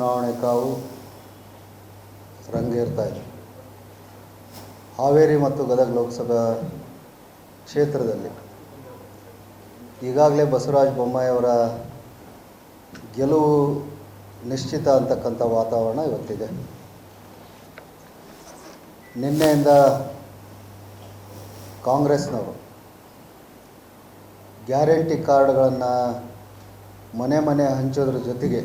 ಚುನಾವಣೆ ಕಾವು ರಂಗೇರ್ತಾ ಇದೆ. ಹಾವೇರಿ ಮತ್ತು ಗದಗ ಲೋಕಸಭಾ ಕ್ಷೇತ್ರದಲ್ಲಿ ಈಗಾಗಲೇ ಬಸವರಾಜ ಬೊಮ್ಮಾಯಿಯವರ ಗೆಲುವು ನಿಶ್ಚಿತ ಅಂತಕ್ಕಂಥ ವಾತಾವರಣ ಇವತ್ತಿದೆ. ನಿನ್ನೆಯಿಂದ ಕಾಂಗ್ರೆಸ್ನವರು ಗ್ಯಾರಂಟಿ ಕಾರ್ಡ್ಗಳನ್ನು ಮನೆ ಮನೆ ಹಂಚೋದ್ರ ಜೊತೆಗೆ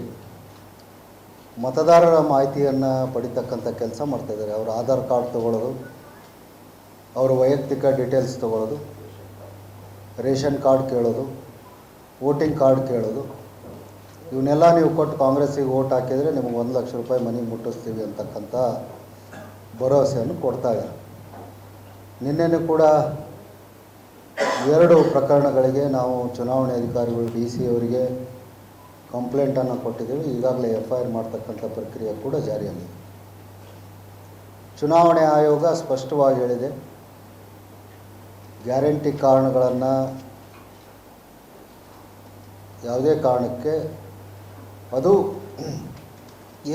ಮತದಾರರ ಮಾಹಿತಿಯನ್ನು ಪಡಿತಕ್ಕಂಥ ಕೆಲಸ ಮಾಡ್ತಾಯಿದ್ದಾರೆ ಅವರ ಆಧಾರ್ ಕಾರ್ಡ್ ತೊಗೊಳ್ಳೋದು ಅವರ ವೈಯಕ್ತಿಕ ಡೀಟೇಲ್ಸ್ ತೊಗೊಳ್ಳೋದು ರೇಷನ್ ಕಾರ್ಡ್ ಕೇಳೋದು, ವೋಟಿಂಗ್ ಕಾರ್ಡ್ ಕೇಳೋದು. ಇವನ್ನೆಲ್ಲ ನೀವು ಕೊಟ್ಟು ಕಾಂಗ್ರೆಸ್ಸಿಗೆ ಓಟ್ ಹಾಕಿದರೆ ನಿಮಗೆ ಒಂದು ಲಕ್ಷ ರೂಪಾಯಿ ಮನೆ ಮುಟ್ಟಿಸ್ತೀವಿ ಅಂತಕ್ಕಂಥ ಭರವಸೆಯನ್ನು ಕೊಡ್ತಾ ನಿನ್ನೆನೂ ಕೂಡ ಎರಡು ಪ್ರಕರಣಗಳಿಗೆ ನಾವು ಚುನಾವಣೆ ಅಧಿಕಾರಿಗಳು, ಡಿ ಸಿ ಅವರಿಗೆ ಕಂಪ್ಲೇಂಟನ್ನು ಕೊಟ್ಟಿದ್ದೀವಿ. ಈಗಾಗಲೇ ಎಫ್ ಐ ಆರ್ ಮಾಡ್ತಕ್ಕಂಥ ಪ್ರಕ್ರಿಯೆ ಕೂಡ ಜಾರಿಯಲ್ಲಿದೆ. ಚುನಾವಣೆ ಆಯೋಗ ಸ್ಪಷ್ಟವಾಗಿ ಹೇಳಿದೆ. ಗ್ಯಾರಂಟಿ ಕಾರಣಗಳನ್ನು ಯಾವುದೇ ಕಾರಣಕ್ಕೆ ಅದು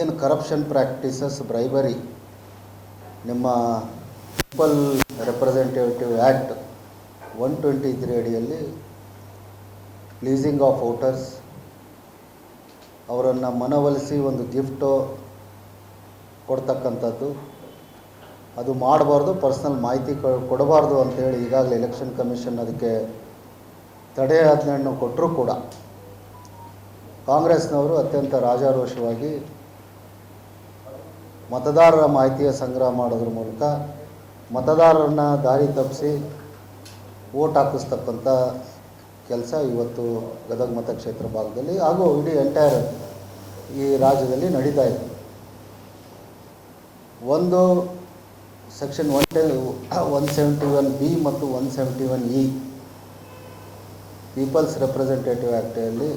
ಏನು ಕರಪ್ಷನ್ ಪ್ರಾಕ್ಟೀಸಸ್ ಬ್ರೈಬರಿ ನಿಮ್ಮ people representative act one twenty three ಅಡಿಯಲ್ಲಿ ಪ್ಲೀಸಿಂಗ್ ಆಫ್ ವೋಟರ್ಸ್ ಅವರನ್ನು ಮನವೊಲಿಸಿ ಒಂದು ಗಿಫ್ಟು ಕೊಡ್ತಕ್ಕಂಥದ್ದು. ಅದು ಮಾಡಬಾರ್ದು ಪರ್ಸ್ನಲ್ ಮಾಹಿತಿ ಕೊಡಬಾರ್ದು ಅಂತೇಳಿ ಈಗಾಗಲೇ ಎಲೆಕ್ಷನ್ ಕಮಿಷನ್ ಅದಕ್ಕೆ ತಡೆ ಆಜ್ಞೆಯನ್ನು ಕೊಟ್ಟರೂ ಕೂಡ ಕಾಂಗ್ರೆಸ್ನವರು ಅತ್ಯಂತ ರಾಜಾರೋಷವಾಗಿ ಮತದಾರರ ಮಾಹಿತಿಯ ಸಂಗ್ರಹ ಮಾಡೋದ್ರ ಮೂಲಕ ಮತದಾರರನ್ನ ದಾರಿ ತಪ್ಪಿಸಿ ಓಟ್ ಹಾಕಿಸ್ತಕ್ಕಂಥ ಕೆಲಸ ಇವತ್ತು ಗದಗ ಮತಕ್ಷೇತ್ರ ಭಾಗದಲ್ಲಿ ಹಾಗೂ ಇಡೀ ಎಂಟೈರ್ ಈ ರಾಜ್ಯದಲ್ಲಿ ನಡೀತಾ ಇದೆ. ಒಂದು ಸೆಕ್ಷನ್ ಒನ್ ಟೆ ಒನ್ ಸೆವೆಂಟಿ ಒನ್ ಬಿ ಮತ್ತು one seventy one E people's representative ಆ್ಯಕ್ಟಲ್ಲಿ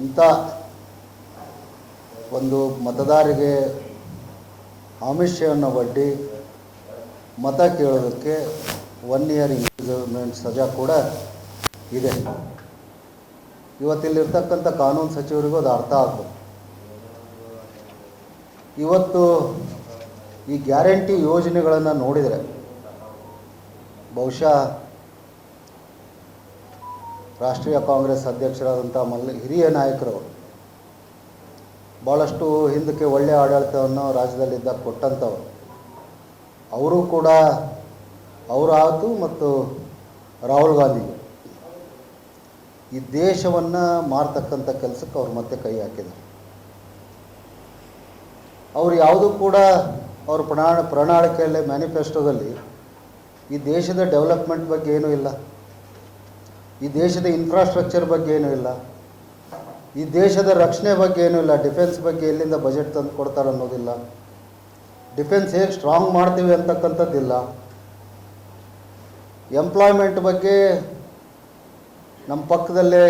ಇಂಥ ಒಂದು ಮತದಾರಿಗೆ ಆಮಿಷವನ್ನು ಒಡ್ಡಿ ಮತ ಕೇಳೋದಕ್ಕೆ ಒನ್ ಇಯರ್ ಇಂಪ್ರಿಸನ್ಮೆಂಟ್ ಸಜಾ ಕೂಡ ಇದೆ. ಇವತ್ತಿಲ್ಲಿರ್ತಕ್ಕಂಥ ಕಾನೂನು ಸಚಿವರಿಗೂ ಅದು ಅರ್ಥ ಆಗ್ಬೋದು ಇವತ್ತು ಈ ಗ್ಯಾರಂಟಿ ಯೋಜನೆಗಳನ್ನು ನೋಡಿದರೆ, ಬಹುಶಃ ರಾಷ್ಟ್ರೀಯ ಕಾಂಗ್ರೆಸ್ ಅಧ್ಯಕ್ಷರಾದಂಥ ಮಲ್ಲ, ಹಿರಿಯ ನಾಯಕರು ಭಾಳಷ್ಟು ಹಿಂದಕ್ಕೆ ಒಳ್ಳೆಯ ಆಡಳಿತವನ್ನು ರಾಜ್ಯದಲ್ಲಿದ್ದ ಕೊಟ್ಟಂಥವ್ರು. ಅವರು ಕೂಡ ಅವರಾತು ಮತ್ತು ರಾಹುಲ್ ಗಾಂಧಿ. ಈ ದೇಶವನ್ನು ಮಾರ್ತಕ್ಕಂಥ ಕೆಲಸಕ್ಕೆ ಅವ್ರು ಮತ್ತೆ ಕೈ ಹಾಕಿದರು ಅವರು ಯಾವುದೂ ಕೂಡ ಅವ್ರ ಪ್ರಣಾಳ, ಪ್ರಣಾಳಿಕೆಯಲ್ಲೇ ಮ್ಯಾನಿಫೆಸ್ಟೋದಲ್ಲಿ ಈ ದೇಶದ ಡೆವಲಪ್ಮೆಂಟ್ ಬಗ್ಗೆ ಏನೂ ಇಲ್ಲ. ಈ ದೇಶದ ಇನ್ಫ್ರಾಸ್ಟ್ರಕ್ಚರ್ ಬಗ್ಗೆ ಏನೂ ಇಲ್ಲ. ಈ ದೇಶದ ರಕ್ಷಣೆ ಬಗ್ಗೆ ಏನೂ ಇಲ್ಲ. ಡಿಫೆನ್ಸ್ ಬಗ್ಗೆ ಎಲ್ಲಿಂದ ಬಜೆಟ್ ತಂದು ಕೊಡ್ತಾರೆ ಅನ್ನೋದಿಲ್ಲ. ಡಿಫೆನ್ಸ್ ಹೇಗೆ ಸ್ಟ್ರಾಂಗ್ ಮಾಡ್ತೀವಿ ಅಂತಕ್ಕಂಥದ್ದಿಲ್ಲ. ಎಂಪ್ಲಾಯ್ಮೆಂಟ್ ಬಗ್ಗೆ ನಮ್ಮ ಪಕ್ಕದಲ್ಲೇ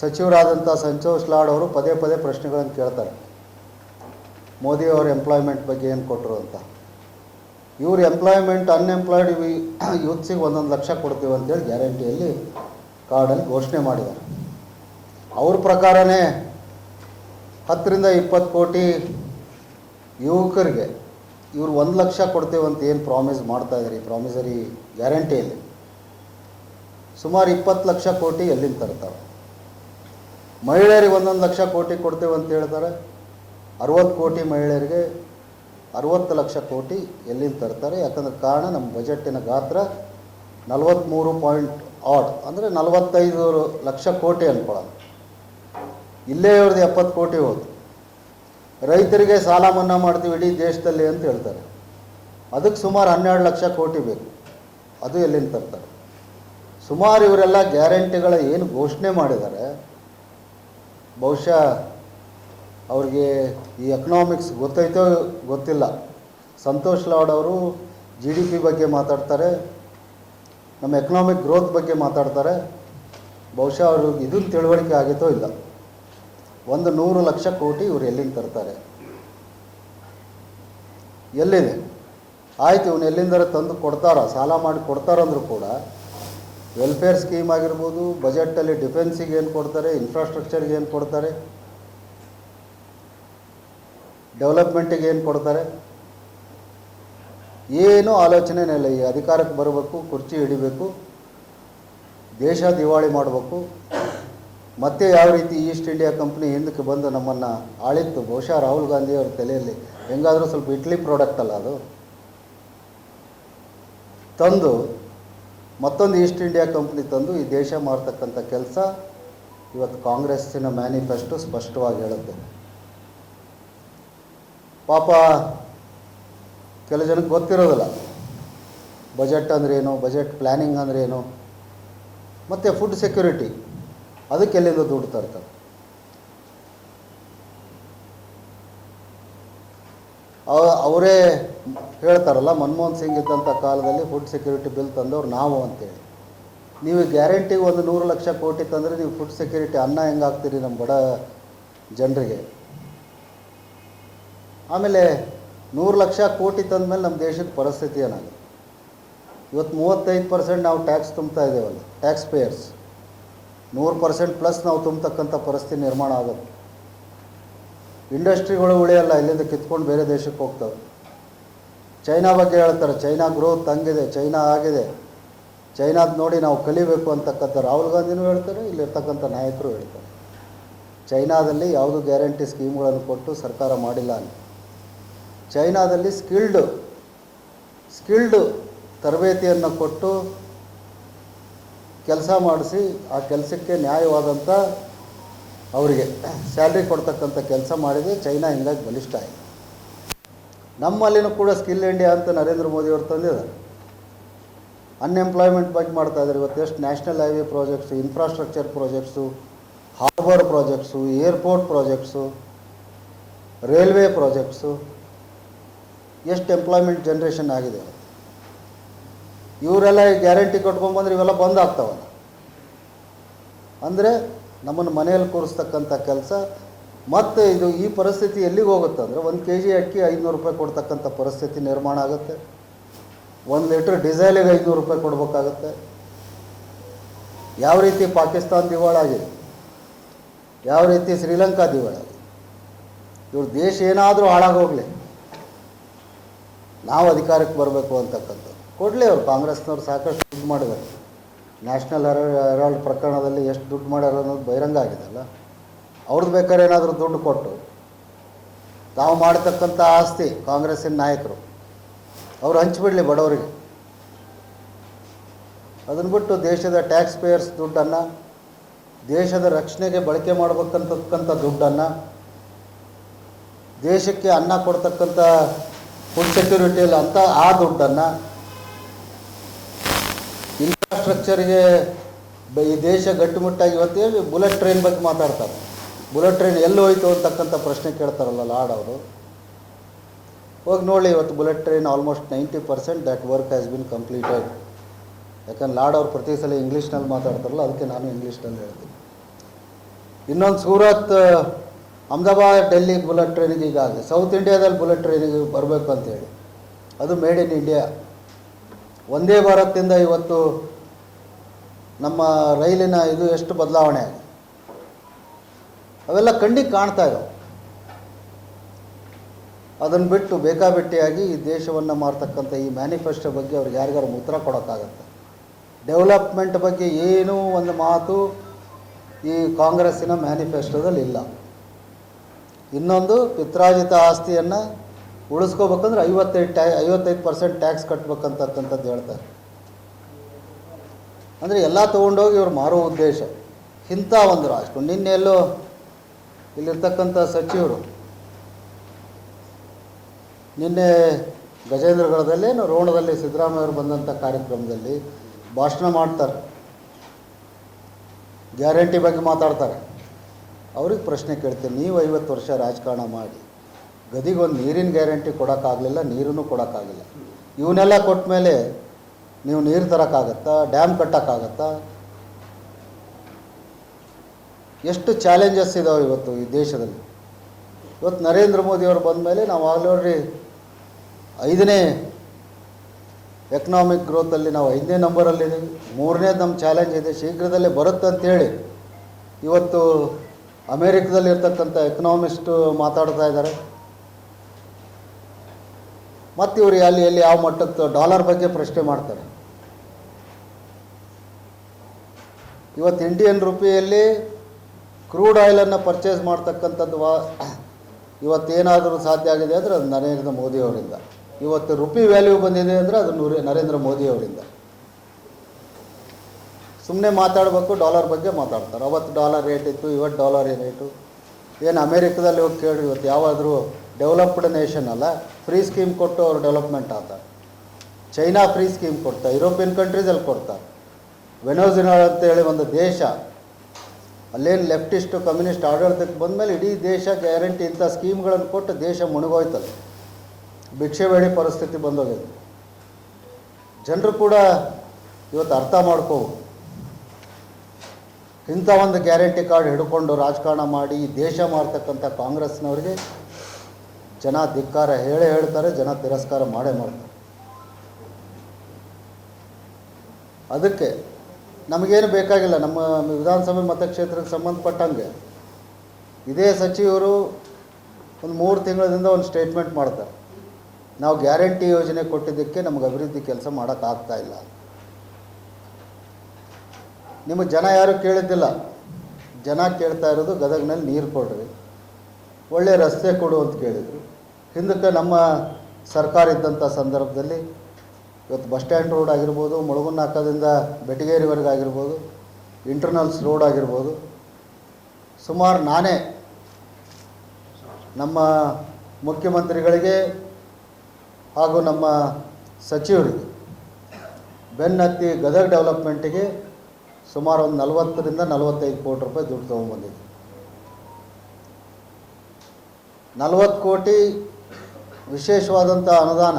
ಸಚಿವರಾದಂಥ ಸಂತೋಷ್ ಲಾಡ್ ಅವರು ಪದೇ ಪದೇ ಪ್ರಶ್ನೆಗಳನ್ನು ಕೇಳ್ತಾರೆ. ಮೋದಿ ಅವರು ಎಂಪ್ಲಾಯ್ಮೆಂಟ್ ಬಗ್ಗೆ ಏನು ಕೊಟ್ಟರು ಅಂತ. ಇವ್ರು ಎಂಪ್ಲಾಯ್ಮೆಂಟ್ ಅನ್ಎಂಪ್ಲಾಯ್ಡ್ ಯೂತ್ಸಿಗೆ ಒಂದೊಂದು ಲಕ್ಷ ಕೊಡ್ತೀವಿ ಅಂತೇಳಿ ಗ್ಯಾರಂಟಿಯಲ್ಲಿ ಕಾರ್ಡಲ್ಲಿ ಘೋಷಣೆ ಮಾಡಿದ್ದಾರೆ. ಅವ್ರ ಪ್ರಕಾರನೇ ಹತ್ತರಿಂದ ಇಪ್ಪತ್ತು ಕೋಟಿ ಯುವಕರಿಗೆ ಇವ್ರು ಒಂದು ಲಕ್ಷ ಕೊಡ್ತೇವೆ ಅಂತ ಏನು ಪ್ರಾಮಿಸ್ ಮಾಡ್ತಾ ಇದ್ದಾರೆ ಈ ಪ್ರಾಮಿಸರಿ ಗ್ಯಾರಂಟಿಯಲ್ಲಿ ಸುಮಾರು ಇಪ್ಪತ್ತು ಲಕ್ಷ ಕೋಟಿ ಎಲ್ಲಿಂದ ತರ್ತಾರೆ ಮಹಿಳೆಯರಿಗೆ ಒಂದೊಂದು ಲಕ್ಷ ಕೋಟಿ ಕೊಡ್ತೇವೆ ಅಂತ ಹೇಳ್ತಾರೆ. ಅರುವತ್ತು ಕೋಟಿ ಮಹಿಳೆಯರಿಗೆ ಅರುವತ್ತು ಲಕ್ಷ ಕೋಟಿ ಎಲ್ಲಿಂದ ತರ್ತಾರೆ? ಯಾಕಂದ್ರೆ ಕಾರಣ ನಮ್ಮ ಬಜೆಟ್ಟಿನ ಗಾತ್ರ ನಲವತ್ತ್ಮೂರು ಪಾಯಿಂಟ್ ಆಡ್ ಅಂದರೆ ನಲವತ್ತೈದು ಲಕ್ಷ ಕೋಟಿ ಅಂದ್ಕೊಳ್ಳೋಣ ಇಲ್ಲೇ ಇವ್ರದ್ದು ಎಪ್ಪತ್ತು ಕೋಟಿ ಹೋಯ್ತು ರೈತರಿಗೆ ಸಾಲ ಮನ್ನಾ ಮಾಡ್ತೀವಿ ಇಡೀ ದೇಶದಲ್ಲಿ ಅಂತ ಹೇಳ್ತಾರೆ. ಅದಕ್ಕೆ ಸುಮಾರು ಹನ್ನೆರಡು ಲಕ್ಷ ಕೋಟಿ ಬೇಕು. ಅದು ಎಲ್ಲಿಂದ ತರ್ತಾರೆ? ಸುಮಾರು ಇವರೆಲ್ಲ ಗ್ಯಾರಂಟಿಗಳ ಏನು ಘೋಷಣೆ ಮಾಡಿದ್ದಾರೆ. ಬಹುಶಃ ಅವ್ರಿಗೆ ಈ ಎಕನಾಮಿಕ್ಸ್ ಗೊತ್ತೈತೋ ಗೊತ್ತಿಲ್ಲ. ಸಂತೋಷ್ ಲಾಡ್ ಅವರು ಜಿ ಡಿ ಪಿ ಬಗ್ಗೆ ಮಾತಾಡ್ತಾರೆ, ನಮ್ಮ ಎಕನಾಮಿಕ್ ಗ್ರೋತ್ ಬಗ್ಗೆ ಮಾತಾಡ್ತಾರೆ. ಬಹುಶಃ ಅವ್ರಿಗೆ ಇದನ್ನು ತಿಳುವಳಿಕೆ ಆಗಿತ್ತೋ ಇಲ್ಲ. ಒಂದು ನೂರು ಲಕ್ಷ ಕೋಟಿ ಇವರು ಎಲ್ಲಿಂದ ತರ್ತಾರೆ? ಎಲ್ಲಿದೆ? ಆಯ್ತು, ಇವನು ಎಲ್ಲಿಂದರ ತಂದು ಕೊಡ್ತಾರ, ಸಾಲ ಮಾಡಿ ಕೊಡ್ತಾರಂದ್ರೂ ಕೂಡ ವೆಲ್ಫೇರ್ ಸ್ಕೀಮ್ ಆಗಿರ್ಬೋದು ಬಜೆಟಲ್ಲಿ ಡಿಫೆನ್ಸಿಗೆ ಏನು ಕೊಡ್ತಾರೆ ಇನ್ಫ್ರಾಸ್ಟ್ರಕ್ಚರ್ಗೆ ಏನು ಕೊಡ್ತಾರೆ ಡೆವಲಪ್ಮೆಂಟಿಗೆ ಏನು ಕೊಡ್ತಾರೆ, ಏನೂ ಆಲೋಚನೆನೇ ಇಲ್ಲ. ಈ ಅಧಿಕಾರಕ್ಕೆ ಬರಬೇಕು, ಕುರ್ಚಿ ಹಿಡಿಬೇಕು, ದೇಶ ದಿವಾಳಿ ಮಾಡಬೇಕು. ಮತ್ತೆ ಯಾವ ರೀತಿ ಈಸ್ಟ್ ಇಂಡಿಯಾ ಕಂಪ್ನಿ ಹಿಂದಕ್ಕೆ ಬಂದು ನಮ್ಮನ್ನು ಆಳಿತ್ತು? ಬಹುಶಃ ರಾಹುಲ್ ಗಾಂಧಿ ಅವ್ರ ತಲೆಯಲ್ಲಿ ಹೆಂಗಾದರೂ ಸ್ವಲ್ಪ ಇಟ್ಲಿ ಪ್ರಾಡಕ್ಟ್ ಅಲ್ಲ ಅದು. ತಂದು ಮತ್ತೊಂದು ಈಸ್ಟ್ ಇಂಡಿಯಾ ಕಂಪ್ನಿ ತಂದು ಈ ದೇಶ ಮಾಡ್ತಕ್ಕಂಥ ಕೆಲಸ ಇವತ್ತು ಕಾಂಗ್ರೆಸ್ಸಿನ ಮ್ಯಾನಿಫೆಸ್ಟೋ ಸ್ಪಷ್ಟವಾಗಿ ಹೇಳುತ್ತೆ. ಪಾಪ ಕೆಲ ಜನಕ್ಕೆ ಗೊತ್ತಿರೋದಿಲ್ಲ. ಬಜೆಟ್ ಅಂದ್ರೇನು, ಬಜೆಟ್ ಪ್ಲ್ಯಾನಿಂಗ್ ಅಂದ್ರೇನು, ಮತ್ತು ಫುಡ್ ಸೆಕ್ಯೂರಿಟಿ, ಅದಕ್ಕೆ ಎಲ್ಲಿಂದ ದುಡ್ಡು ತರ್ತಾರೆ? ಅವರೇ ಹೇಳ್ತಾರಲ್ಲ, ಮನಮೋಹನ್ ಸಿಂಗ್ ಇದ್ದಂಥ ಕಾಲದಲ್ಲಿ ಫುಡ್ ಸೆಕ್ಯೂರಿಟಿ ಬಿಲ್ ತಂದವ್ರು ನಾವು ಅಂತೇಳಿ. ನೀವು ಗ್ಯಾರಂಟಿಗೆ ಒಂದು ನೂರು ಲಕ್ಷ ಕೋಟಿ ತಂದರೆ ನೀವು ಫುಡ್ ಸೆಕ್ಯೂರಿಟಿ ಅನ್ನ ಹೆಂಗೆ ಹಾಕ್ತೀರಿ ನಮ್ಮ ಬಡ ಜನರಿಗೆ? ಆಮೇಲೆ ನೂರು ಲಕ್ಷ ಕೋಟಿ ತಂದ ಮೇಲೆ ನಮ್ಮ ದೇಶದ ಪರಿಸ್ಥಿತಿ ಏನಾಗುತ್ತೆ ಇವತ್ತು ಮೂವತ್ತೈದು ಪರ್ಸೆಂಟ್ ನಾವು ಟ್ಯಾಕ್ಸ್ ತುಂಬ್ತಾ ಇದ್ದೇವಲ್ಲ ಟ್ಯಾಕ್ಸ್ ಪೇಯರ್ಸ್ ನೂರು ಪರ್ಸೆಂಟ್ ಪ್ಲಸ್ ನಾವು ತುಂಬತಕ್ಕಂಥ ಪರಿಸ್ಥಿತಿ ನಿರ್ಮಾಣ ಆಗುತ್ತೆ. ಇಂಡಸ್ಟ್ರಿಗಳು ಉಳಿಯಲ್ಲ, ಇಲ್ಲಿಂದ ಕಿತ್ಕೊಂಡು ಬೇರೆ ದೇಶಕ್ಕೆ ಹೋಗ್ತವೆ. ಚೈನಾ ಬಗ್ಗೆ ಹೇಳ್ತಾರೆ, ಚೈನಾ ಗ್ರೋತ್ ಹಂಗಿದೆ, ಚೈನಾ ಆಗಿದೆ. ಚೈನಾದ ನೋಡಿ ನಾವು ಕಲಿಬೇಕು ಅಂತಕ್ಕಂಥ ರಾಹುಲ್ ಗಾಂಧಿನೂ ಹೇಳ್ತಾರೆ, ಇಲ್ಲಿರ್ತಕ್ಕಂಥ ನಾಯಕರು ಹೇಳ್ತಾರೆ. ಚೈನಾದಲ್ಲಿ ಯಾವುದು ಗ್ಯಾರಂಟಿ ಸ್ಕೀಮ್ಗಳನ್ನು ಕೊಟ್ಟು ಸರ್ಕಾರ ಮಾಡಿಲ್ಲ ಅಂತ. ಚೈನಾದಲ್ಲಿ ಸ್ಕಿಲ್ಡ್ ಸ್ಕಿಲ್ಡ್ ತರಬೇತಿಯನ್ನು ಕೊಟ್ಟು ಕೆಲಸ ಮಾಡಿಸಿ ಆ ಕೆಲಸಕ್ಕೆ ನ್ಯಾಯವಾದಂಥ ಅವರಿಗೆ ಸ್ಯಾಲ್ರಿ ಕೊಡ್ತಕ್ಕಂಥ ಕೆಲಸ ಮಾಡಿದೆ, ಚೈನಾ ಹಿಂಗಾಗಿ ಬಲಿಷ್ಠ ಆಯಿತು. ನಮ್ಮಲ್ಲಿನೂ ಕೂಡ ಸ್ಕಿಲ್ ಇಂಡಿಯಾ ಅಂತ ನರೇಂದ್ರ ಮೋದಿ ಅವರು ತಂದಿದ್ದಾರೆ. ಅನ್ಎಂಪ್ಲಾಯ್ಮೆಂಟ್ ಬಗ್ಗೆ ಮಾಡ್ತಾ ಇದ್ದಾರೆ. ಇವತ್ತು ಎಷ್ಟು national highway projects infrastructure projects harbour projects airport projects railway projects ಎಷ್ಟು ಎಂಪ್ಲಾಯ್ಮೆಂಟ್ ಜನ್ರೇಷನ್ ಆಗಿದೆ ಇವರೆಲ್ಲ ಗ್ಯಾರಂಟಿ ಕೊಟ್ಕೊಂಬಂದ್ರೆ ಇವೆಲ್ಲ ಬಂದ್ ಆಗ್ತಾವಲ್ಲ. ಅಂದರೆ ನಮ್ಮನ್ನು ಮನೆಯಲ್ಲಿ ಕೂರಿಸ್ತಕ್ಕಂಥ ಕೆಲಸ, ಮತ್ತು ಇದು ಈ ಪರಿಸ್ಥಿತಿ ಎಲ್ಲಿಗೆ ಹೋಗುತ್ತೆ ಅಂದರೆ ಒಂದು ಕೆ ಜಿ ಅಕ್ಕಿ ಐನೂರು ರೂಪಾಯಿ ಕೊಡ್ತಕ್ಕಂಥ ಪರಿಸ್ಥಿತಿ ನಿರ್ಮಾಣ ಆಗುತ್ತೆ. ಒಂದು ಲೀಟ್ರ್ ಡೀಸೆಲಿಗೆ ಐನೂರು ರೂಪಾಯಿ ಕೊಡಬೇಕಾಗತ್ತೆ. ಯಾವ ರೀತಿ ಪಾಕಿಸ್ತಾನ ದಿವಾಳಾಗಿದೆ ಯಾವ ರೀತಿ ಶ್ರೀಲಂಕಾ ದಿವಾಳಾಗಿದೆ ಇವ್ರ ದೇಶ ಏನಾದರೂ ಹಾಳಾಗೋಗ್ಲಿ, ನಾವು ಅಧಿಕಾರಕ್ಕೆ ಬರಬೇಕು ಅಂತಕ್ಕಂಥದ್ದು. ಕೊಡಲಿ ಅವ್ರು, ಕಾಂಗ್ರೆಸ್ನವ್ರು ಸಾಕಷ್ಟು ಇದು ಮಾಡಿದ್ದಾರೆ. ನ್ಯಾಷನಲ್ ಹೆರಾಲ್ಡ್ ಪ್ರಕರಣದಲ್ಲಿ ಎಷ್ಟು ದುಡ್ಡು ಮಾಡ್ಯಾರ ಅನ್ನೋದು ಬಹಿರಂಗ ಆಗಿದೆಲ್ಲ ಅವ್ರದ್ದು ಬೇಕಾದ್ರೆ ಏನಾದರೂ ದುಡ್ಡು ಕೊಟ್ಟು, ತಾವು ಮಾಡತಕ್ಕಂಥ ಆಸ್ತಿ ಕಾಂಗ್ರೆಸ್ಸಿನ ನಾಯಕರು, ಅವರು ಹಂಚಿಬಿಡಲಿ ಬಡವರಿಗೆ. ಅದನ್ನು ಬಿಟ್ಟು ದೇಶದ ಟ್ಯಾಕ್ಸ್ ಪೇಯರ್ಸ್ ದುಡ್ಡನ್ನು, ದೇಶದ ರಕ್ಷಣೆಗೆ ಬಳಕೆ ಮಾಡಬೇಕಂತಕ್ಕಂಥ ದುಡ್ಡನ್ನು, ದೇಶಕ್ಕೆ ಅನ್ನ ಕೊಡ್ತಕ್ಕಂಥ ಫುಡ್ ಸೆಕ್ಯೂರಿಟಿಯಲ್ಲಿ ಅಂತ ಆ ದುಡ್ಡನ್ನು ಇನ್ಫ್ರಾಸ್ಟ್ರಕ್ಚರ್ಗೆ ಈ ದೇಶ ಗಟ್ಟಿಮುಟ್ಟಾಗಿ ಇವತ್ತೇಳಿ ಬುಲೆಟ್ ಟ್ರೈನ್ ಬಗ್ಗೆ ಮಾತಾಡ್ತಾರೆ. ಬುಲೆಟ್ ಟ್ರೈನ್ ಎಲ್ಲಿ ಹೋಯ್ತು ಅಂತಕ್ಕಂಥ ಪ್ರಶ್ನೆ ಕೇಳ್ತಾರಲ್ಲ ಲಾಡ್ ಅವರು. ಹೋಗಿ ನೋಡಿ ಇವತ್ತು bullet train almost ninety percent that work has been completed ಯಾಕಂದ್ರೆ ಲಾಡ್ ಅವ್ರು ಪ್ರತಿ ಸಲ ಇಂಗ್ಲೀಷ್ನಲ್ಲಿ ಮಾತಾಡ್ತಾರಲ್ಲ, ಅದಕ್ಕೆ ನಾನು ಇಂಗ್ಲೀಷ್ನಲ್ಲಿ ಹೇಳ್ತೀನಿ. ಇನ್ನೊಂದು ಸೂರತ್ ಅಹಮದಾಬಾದ್, ಡೆಲ್ಲಿ ಬುಲೆಟ್ ಟ್ರೈನಿಗೆ ಈಗಾಗಲೇ ಸೌತ್ ಇಂಡಿಯಾದಲ್ಲಿ ಬುಲೆಟ್ ಟ್ರೈನಿಗೆ ಬರಬೇಕು ಅಂತೇಳಿ ಅದು ಮೇಡ್ ಇನ್ ಇಂಡಿಯಾ ಒಂದೇ ಭಾರತದಿಂದ ಇವತ್ತು ನಮ್ಮ ರೈಲಿನ ಇದು ಎಷ್ಟು ಬದಲಾವಣೆ ಆಗಿದೆ? ಅವೆಲ್ಲ ಕಣ್ಣಿಗೆ ಕಾಣ್ತಾ ಇದ್ದಾವೆ ಅದನ್ನು ಬಿಟ್ಟು ಬೇಕಾಬಿಟ್ಟಿಯಾಗಿ ಈ ದೇಶವನ್ನು ಮಾರ್ತಕ್ಕಂಥ ಈ ಮ್ಯಾನಿಫೆಸ್ಟೋ ಬಗ್ಗೆ ಅವ್ರಿಗೆ ಯಾರಿಗಾರು ಉತ್ತರ ಕೊಡೋಕ್ಕಾಗತ್ತೆ? ಡೆವಲಪ್ಮೆಂಟ್ ಬಗ್ಗೆ ಏನೂ ಒಂದು ಮಾತು ಈ ಕಾಂಗ್ರೆಸ್ಸಿನ ಮ್ಯಾನಿಫೆಸ್ಟೋದಲ್ಲಿ ಇಲ್ಲ. ಇನ್ನೊಂದು ಪಿತ್ರಾಜಿತ ಆಸ್ತಿಯನ್ನು ಉಳಿಸ್ಕೋಬೇಕಂದ್ರೆ ಐವತ್ತೈದು ಟ್ಯಾ, ಐವತ್ತೈದು ಪರ್ಸೆಂಟ್ ಟ್ಯಾಕ್ಸ್ ಕಟ್ಬೇಕಂತಕ್ಕಂಥದ್ದು ಹೇಳ್ತಾರೆ. ಅಂದರೆ ಎಲ್ಲ ತೊಗೊಂಡೋಗಿ ಇವ್ರು ಮಾರೋ ಉದ್ದೇಶ. ಇಂಥ ಒಂದು ರಾಷ್ಟ್ರ. ನಿನ್ನೆ ಎಲ್ಲೋ ಇಲ್ಲಿರ್ತಕ್ಕಂಥ ಸಚಿವರು, ನಿನ್ನೆ ಗಜೇಂದ್ರಗಢದಲ್ಲೇನು ರೋಣದಲ್ಲಿ ಸಿದ್ದರಾಮಯ್ಯವರು ಬಂದಂಥ ಕಾರ್ಯಕ್ರಮದಲ್ಲಿ ಭಾಷಣ ಮಾಡ್ತಾರೆ. ಗ್ಯಾರಂಟಿ ಬಗ್ಗೆ ಮಾತಾಡ್ತಾರೆ. ಅವ್ರಿಗೆ ಪ್ರಶ್ನೆ ಕೇಳ್ತೀನಿ. ನೀವು ಐವತ್ತು ವರ್ಷ ರಾಜಕಾರಣ ಮಾಡಿ ಗದಿಗೊಂದು ನೀರಿನ ಗ್ಯಾರಂಟಿ ಕೊಡೋಕ್ಕಾಗಲಿಲ್ಲ ನೀರನ್ನು ಕೊಡೋಕ್ಕಾಗಲಿಲ್ಲ ಇವನ್ನೆಲ್ಲ ಕೊಟ್ಟ ಮೇಲೆ ನೀವು ನೀರು ತರೋಕ್ಕಾಗತ್ತಾ, ಡ್ಯಾಮ್ ಕಟ್ಟೋಕ್ಕಾಗತ್ತಾ? ಎಷ್ಟು ಚಾಲೆಂಜಸ್ ಇದಾವೆ ಇವತ್ತು ಈ ದೇಶದಲ್ಲಿ. ಇವತ್ತು ನರೇಂದ್ರ ಮೋದಿಯವರು ಬಂದ ಮೇಲೆ ನಾವು ಆಗಲೇ ನೋಡ್ರಿ ಐದನೇ ಎಕನಾಮಿಕ್ ಗ್ರೋತಲ್ಲಿ ನಾವು ಐದನೇ ನಂಬರಲ್ಲಿದ್ದೀವಿ ಮೂರನೇದು ನಮ್ಮ ಚಾಲೆಂಜ್ ಇದೆ. ಶೀಘ್ರದಲ್ಲೇ ಬರುತ್ತೆ ಅಂತೇಳಿ ಇವತ್ತು ಅಮೇರಿಕದಲ್ಲಿರ್ತಕ್ಕಂಥ ಎಕನಾಮಿಸ್ಟು ಮಾತಾಡ್ತಾ ಇದ್ದಾರೆ. ಮತ್ತು ಇವರು ಅಲ್ಲಿ ಎಲ್ಲಿ, ಯಾವ ಮಟ್ಟಕ್ಕೆ ಡಾಲರ್ ಬಗ್ಗೆ ಪ್ರಶ್ನೆ ಮಾಡ್ತಾರೆ. ಇವತ್ತು ಇಂಡಿಯನ್ ರುಪಿಯಲ್ಲಿ ಕ್ರೂಡ್ ಆಯಿಲನ್ನು ಪರ್ಚೇಸ್ ಮಾಡ್ತಕ್ಕಂಥದ್ದು ವಾ ಇವತ್ತೇನಾದರೂ ಸಾಧ್ಯ ಆಗಿದೆ ಅಂದರೆ ಅದು ನರೇಂದ್ರ ಮೋದಿಯವರಿಂದ ಇವತ್ತು ರುಪಿ ವ್ಯಾಲ್ಯೂ ಬಂದಿದೆ ಅಂದರೆ ಅದು ನೂರಿ, ನರೇಂದ್ರ ಮೋದಿ ಅವರಿಂದ. ಸುಮ್ಮನೆ ಮಾತಾಡಬೇಕು, ಡಾಲರ್ ಬಗ್ಗೆ ಮಾತಾಡ್ತಾರೆ. ಅವತ್ತು ಡಾಲರ್ ರೇಟ್ ಇತ್ತು, ಇವತ್ತು ಡಾಲರ್ ರೇಟು? ಏನು ಅಮೇರಿಕದಲ್ಲಿ ಹೋಗಿ ಕೇಳಿ ಇವತ್ತು ಯಾವಾದರೂ ಡೆವಲಪ್ಡ್ ನೇಷನ್ ಅಲ್ಲ? ಫ್ರೀ ಸ್ಕೀಮ್ ಕೊಟ್ಟು ಅವ್ರು ಡೆವಲಪ್ಮೆಂಟ್ ಆಗ್ತಾರೆ. ಚೈನಾ ಫ್ರೀ ಸ್ಕೀಮ್ ಕೊಡ್ತಾ ಯುರೋಪಿಯನ್ ಕಂಟ್ರೀಸಲ್ಲಿ ಕೊಡ್ತಾರೆ. ಅಂತ ಅಂತೇಳಿ ಒಂದು ದೇಶ, ಅಲ್ಲೇನು ಲೆಫ್ಟಿಸ್ಟು ಕಮ್ಯುನಿಸ್ಟ್ ಆಡಳಿತಕ್ಕೆ ಬಂದಮೇಲೆ ಇಡೀ ದೇಶ ಗ್ಯಾರಂಟಿ ಇಂಥ ಸ್ಕೀಮ್ಗಳನ್ನು ಕೊಟ್ಟು ದೇಶ ಮುಳುಗೋಯ್ತದೆ. ಭಿಕ್ಷೆ ಬೇಡಿ ಪರಿಸ್ಥಿತಿ ಬಂದೋಗಿದೆ. ಜನರು ಕೂಡ ಇವತ್ತು ಅರ್ಥ ಮಾಡ್ಕೋವು ಇಂಥ ಒಂದು ಗ್ಯಾರಂಟಿ ಕಾರ್ಡ್ ಹಿಡ್ಕೊಂಡು ರಾಜಕಾರಣ ಮಾಡಿ ದೇಶ ಮಾಡ್ತಕ್ಕಂಥ ಕಾಂಗ್ರೆಸ್ನವರಿಗೆ ಜನ ಧಿಕ್ಕಾರ ಹೇಳೇ ಹೇಳ್ತಾರೆ, ಜನ ತಿರಸ್ಕಾರ ಮಾಡೇ ಮಾಡ್ತಾರೆ. ಅದಕ್ಕೆ ನಮಗೇನು ಬೇಕಾಗಿಲ್ಲ, ನಮ್ಮ ವಿಧಾನಸಭೆ ಮತಕ್ಷೇತ್ರಕ್ಕೆ ಸಂಬಂಧಪಟ್ಟಂಗೆ. ಇದೇ ಸಚಿವರು ಒಂದು ಮೂರು ತಿಂಗಳಿಂದ ಒಂದು ಸ್ಟೇಟ್ಮೆಂಟ್ ಮಾಡ್ತಾರೆ. ನಾವು ಗ್ಯಾರಂಟಿ ಯೋಜನೆ ಕೊಟ್ಟಿದ್ದಕ್ಕೆ ನಮಗೆ ಅಭಿವೃದ್ಧಿ ಕೆಲಸ ಮಾಡೋಕ್ಕಾಗ್ತಾ ಇಲ್ಲ. ನಿಮ್ಮ ಜನ ಯಾರೂ ಕೇಳಿದ್ದಿಲ್ಲ. ಜನ ಕೇಳ್ತಾ ಇರೋದು ಗದಗಿನಲ್ಲಿ ನೀರು ಕೊಡ್ರಿ, ಒಳ್ಳೆ ರಸ್ತೆ ಕೊಡು ಅಂತ ಕೇಳಿದರು. ಹಿಂದಕ್ಕೆ ನಮ್ಮ ಸರ್ಕಾರ ಇದ್ದಂಥ ಸಂದರ್ಭದಲ್ಲಿ ಇವತ್ತು ಬಸ್ ಸ್ಟ್ಯಾಂಡ್ ರೋಡ್ ಆಗಿರ್ಬೋದು ಮುಳುಗುನ್ನಾಕದಿಂದ ಬೆಟಗೇರಿವರೆಗೆ ಆಗಿರ್ಬೋದು, ಇಂಟರ್ನಲ್ಸ್ ರೋಡ್ ಆಗಿರ್ಬೋದು, ಸುಮಾರು ನಾನೇ ನಮ್ಮ ಮುಖ್ಯಮಂತ್ರಿಗಳಿಗೆ ಹಾಗೂ ನಮ್ಮ ಸಚಿವರಿಗೆ ಬೆನ್ನತ್ತಿ ಗದಗ ಡೆವಲಪ್ಮೆಂಟಿಗೆ ಸುಮಾರು ಒಂದು ನಲವತ್ತರಿಂದ ನಲವತ್ತೈದು ಕೋಟಿ ರೂಪಾಯಿ ದುಡ್ಡು ತೊಗೊಂಡ್ಬಂದಿದ್ದೆ. ನಲವತ್ತು ಕೋಟಿ ವಿಶೇಷವಾದಂಥ ಅನುದಾನ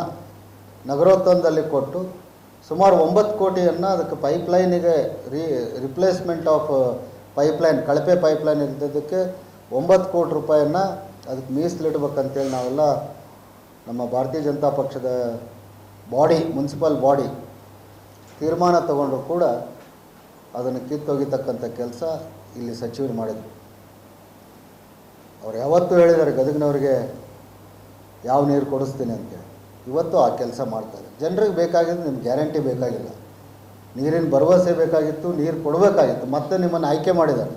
ನಗರೋತ್ಥಾನದಲ್ಲಿ ಕೊಟ್ಟು ಸುಮಾರು ಒಂಬತ್ತು ಕೋಟಿಯನ್ನು ಅದಕ್ಕೆ ಪೈಪ್ಲೈನಿಗೆ ರೀ ರಿಪ್ಲೇಸ್ಮೆಂಟ್ ಆಫ್ ಪೈಪ್ಲೈನ್ ಕಳಪೆ ಪೈಪ್ಲೈನ್ ಇದ್ದದಕ್ಕೆ ಒಂಬತ್ತು ಕೋಟಿ ರೂಪಾಯಿಯನ್ನು ಅದಕ್ಕೆ ಮೀಸಲಿಡ್ಬೇಕಂತೇಳಿ ನಾವೆಲ್ಲ ನಮ್ಮ ಭಾರತೀಯ ಜನತಾ ಪಕ್ಷದ ಬಾಡಿ, ಮುನ್ಸಿಪಲ್ ಬಾಡಿ ತೀರ್ಮಾನ ತಗೊಂಡ್ರು ಕೂಡ ಅದನ್ನು ಕಿತ್ತೊಗಿತಕ್ಕಂಥ ಕೆಲಸ ಇಲ್ಲಿ ಸಚಿವರು ಮಾಡಿದರು. ಅವ್ರು ಯಾವತ್ತೂ ಹೇಳಿದ್ದಾರೆ ಗದಗಿನವ್ರಿಗೆ ಯಾವ ನೀರು ಕೊಡಿಸ್ತೀನಿ ಅಂತೇಳಿ ಇವತ್ತು ಆ ಕೆಲಸ ಮಾಡ್ತಾರೆ ಜನರಿಗೆ ಬೇಕಾಗಿದ್ದು ನಿಮ್ಗೆ ಗ್ಯಾರಂಟಿ ಬೇಕಾಗಿಲ್ಲ. ನೀರಿನ ಭರವಸೆ ಬೇಕಾಗಿತ್ತು, ನೀರು ಕೊಡಬೇಕಾಗಿತ್ತು. ಮತ್ತೆ ನಿಮ್ಮನ್ನು ಆಯ್ಕೆ ಮಾಡಿದ್ದಾರೆ.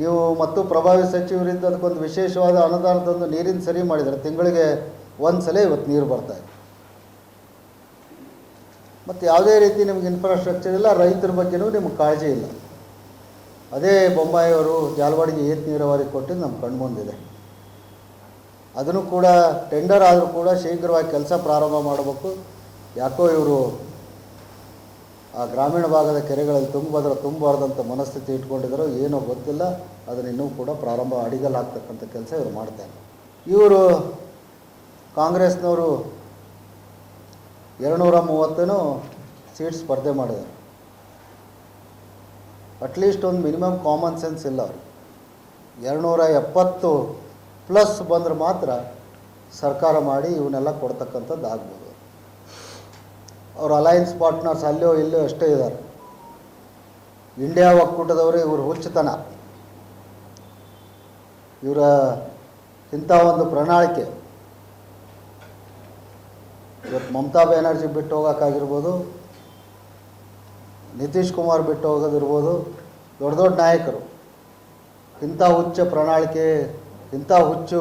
ನೀವು ಮತ್ತು ಪ್ರಭಾವಿ ಸಚಿವರಿಂದ ಅದಕ್ಕೊಂದು ವಿಶೇಷವಾದ ಅನುದಾನದೊಂದು ನೀರಿನ ಸರಿ ಮಾಡಿದ್ದಾರೆ. ತಿಂಗಳಿಗೆ ಒಂದು ಸಲ ಇವತ್ತು ನೀರು ಬರ್ತಾಯಿದೆ ಮತ್ತು ಯಾವುದೇ ರೀತಿ ನಿಮ್ಗೆ ಇನ್ಫ್ರಾಸ್ಟ್ರಕ್ಚರ್ ಇಲ್ಲ, ರೈತರ ಬಗ್ಗೆನೂ ನಿಮ್ಗೆ ಕಾಳಜಿ ಇಲ್ಲ. ಅದೇ ಬೊಂಬಾಯಿಯವರು ಜಾಲವಾಡಿಗೆ ಏತ್ ನೀರಾವರಿ ಕೊಟ್ಟಿದ್ದು ನಮ್ಮ ಕಣ್ಮುಂದಿದೆ. ಅದನ್ನು ಕೂಡ ಟೆಂಡರ್ ಆದರೂ ಕೂಡ ಶೀಘ್ರವಾಗಿ ಕೆಲಸ ಪ್ರಾರಂಭ ಮಾಡಬೇಕು. ಯಾಕೋ ಇವರು ಆ ಗ್ರಾಮೀಣ ಭಾಗದ ಕೆರೆಗಳಲ್ಲಿ ತುಂಬಿದ್ರೆ ತುಂಬಬಾರ್ದಂಥ ಮನಸ್ಥಿತಿ ಇಟ್ಕೊಂಡಿದ್ದಾರೋ ಏನೋ ಗೊತ್ತಿಲ್ಲ. ಅದನ್ನು ಇನ್ನೂ ಕೂಡ ಪ್ರಾರಂಭ ಅಡಿಗಲಾಗ್ತಕ್ಕಂಥ ಕೆಲಸ ಇವರು ಮಾಡ್ತಾರೆ. ಇವರು ಕಾಂಗ್ರೆಸ್ನವರು ಎರಡುನೂರ ಮೂವತ್ತೇನೋ ಸೀಟ್ ಸ್ಪರ್ಧೆ ಮಾಡಿದರು ಅಟ್ಲೀಸ್ಟ್ ಒಂದು ಮಿನಿಮಮ್ ಕಾಮನ್ ಸೆನ್ಸ್ ಇಲ್ಲ ಅವರು ಎರಡುನೂರ ಎಪ್ಪತ್ತು ಪ್ಲಸ್ ಬಂದ್ರೆ ಮಾತ್ರ ಸರ್ಕಾರ ಮಾಡಿ ಇವನ್ನೆಲ್ಲ ಕೊಡ್ತಕ್ಕಂಥದ್ದು ಆಗ್ಬೋದು. ಅವ್ರ ಅಲಯನ್ಸ್ ಪಾರ್ಟ್ನರ್ಸ್ ಅಲ್ಲೋ ಇಲ್ಲೋ ಅಷ್ಟೇ ಇದ್ದಾರೆ ಇಂಡಿಯಾ ಒಕ್ಕೂಟದವರು ಇವರು ಹುಚ್ಚುತನ. ಇವರ ಇಂಥ ಒಂದು ಪ್ರಣಾಳಿಕೆ. ಇವತ್ತು ಮಮತಾ ಬ್ಯಾನರ್ಜಿ ಬಿಟ್ಟು ಹೋಗೋಕ್ಕಾಗಿರ್ಬೋದು, ನಿತೀಶ್ ಕುಮಾರ್ ಬಿಟ್ಟು ಹೋಗೋದಿರ್ಬೋದು, ದೊಡ್ಡ ದೊಡ್ಡ ನಾಯಕರು. ಇಂಥ ಉಚ್ಚ ಪ್ರಣಾಳಿಕೆ ಇಂಥ ಹುಚ್ಚು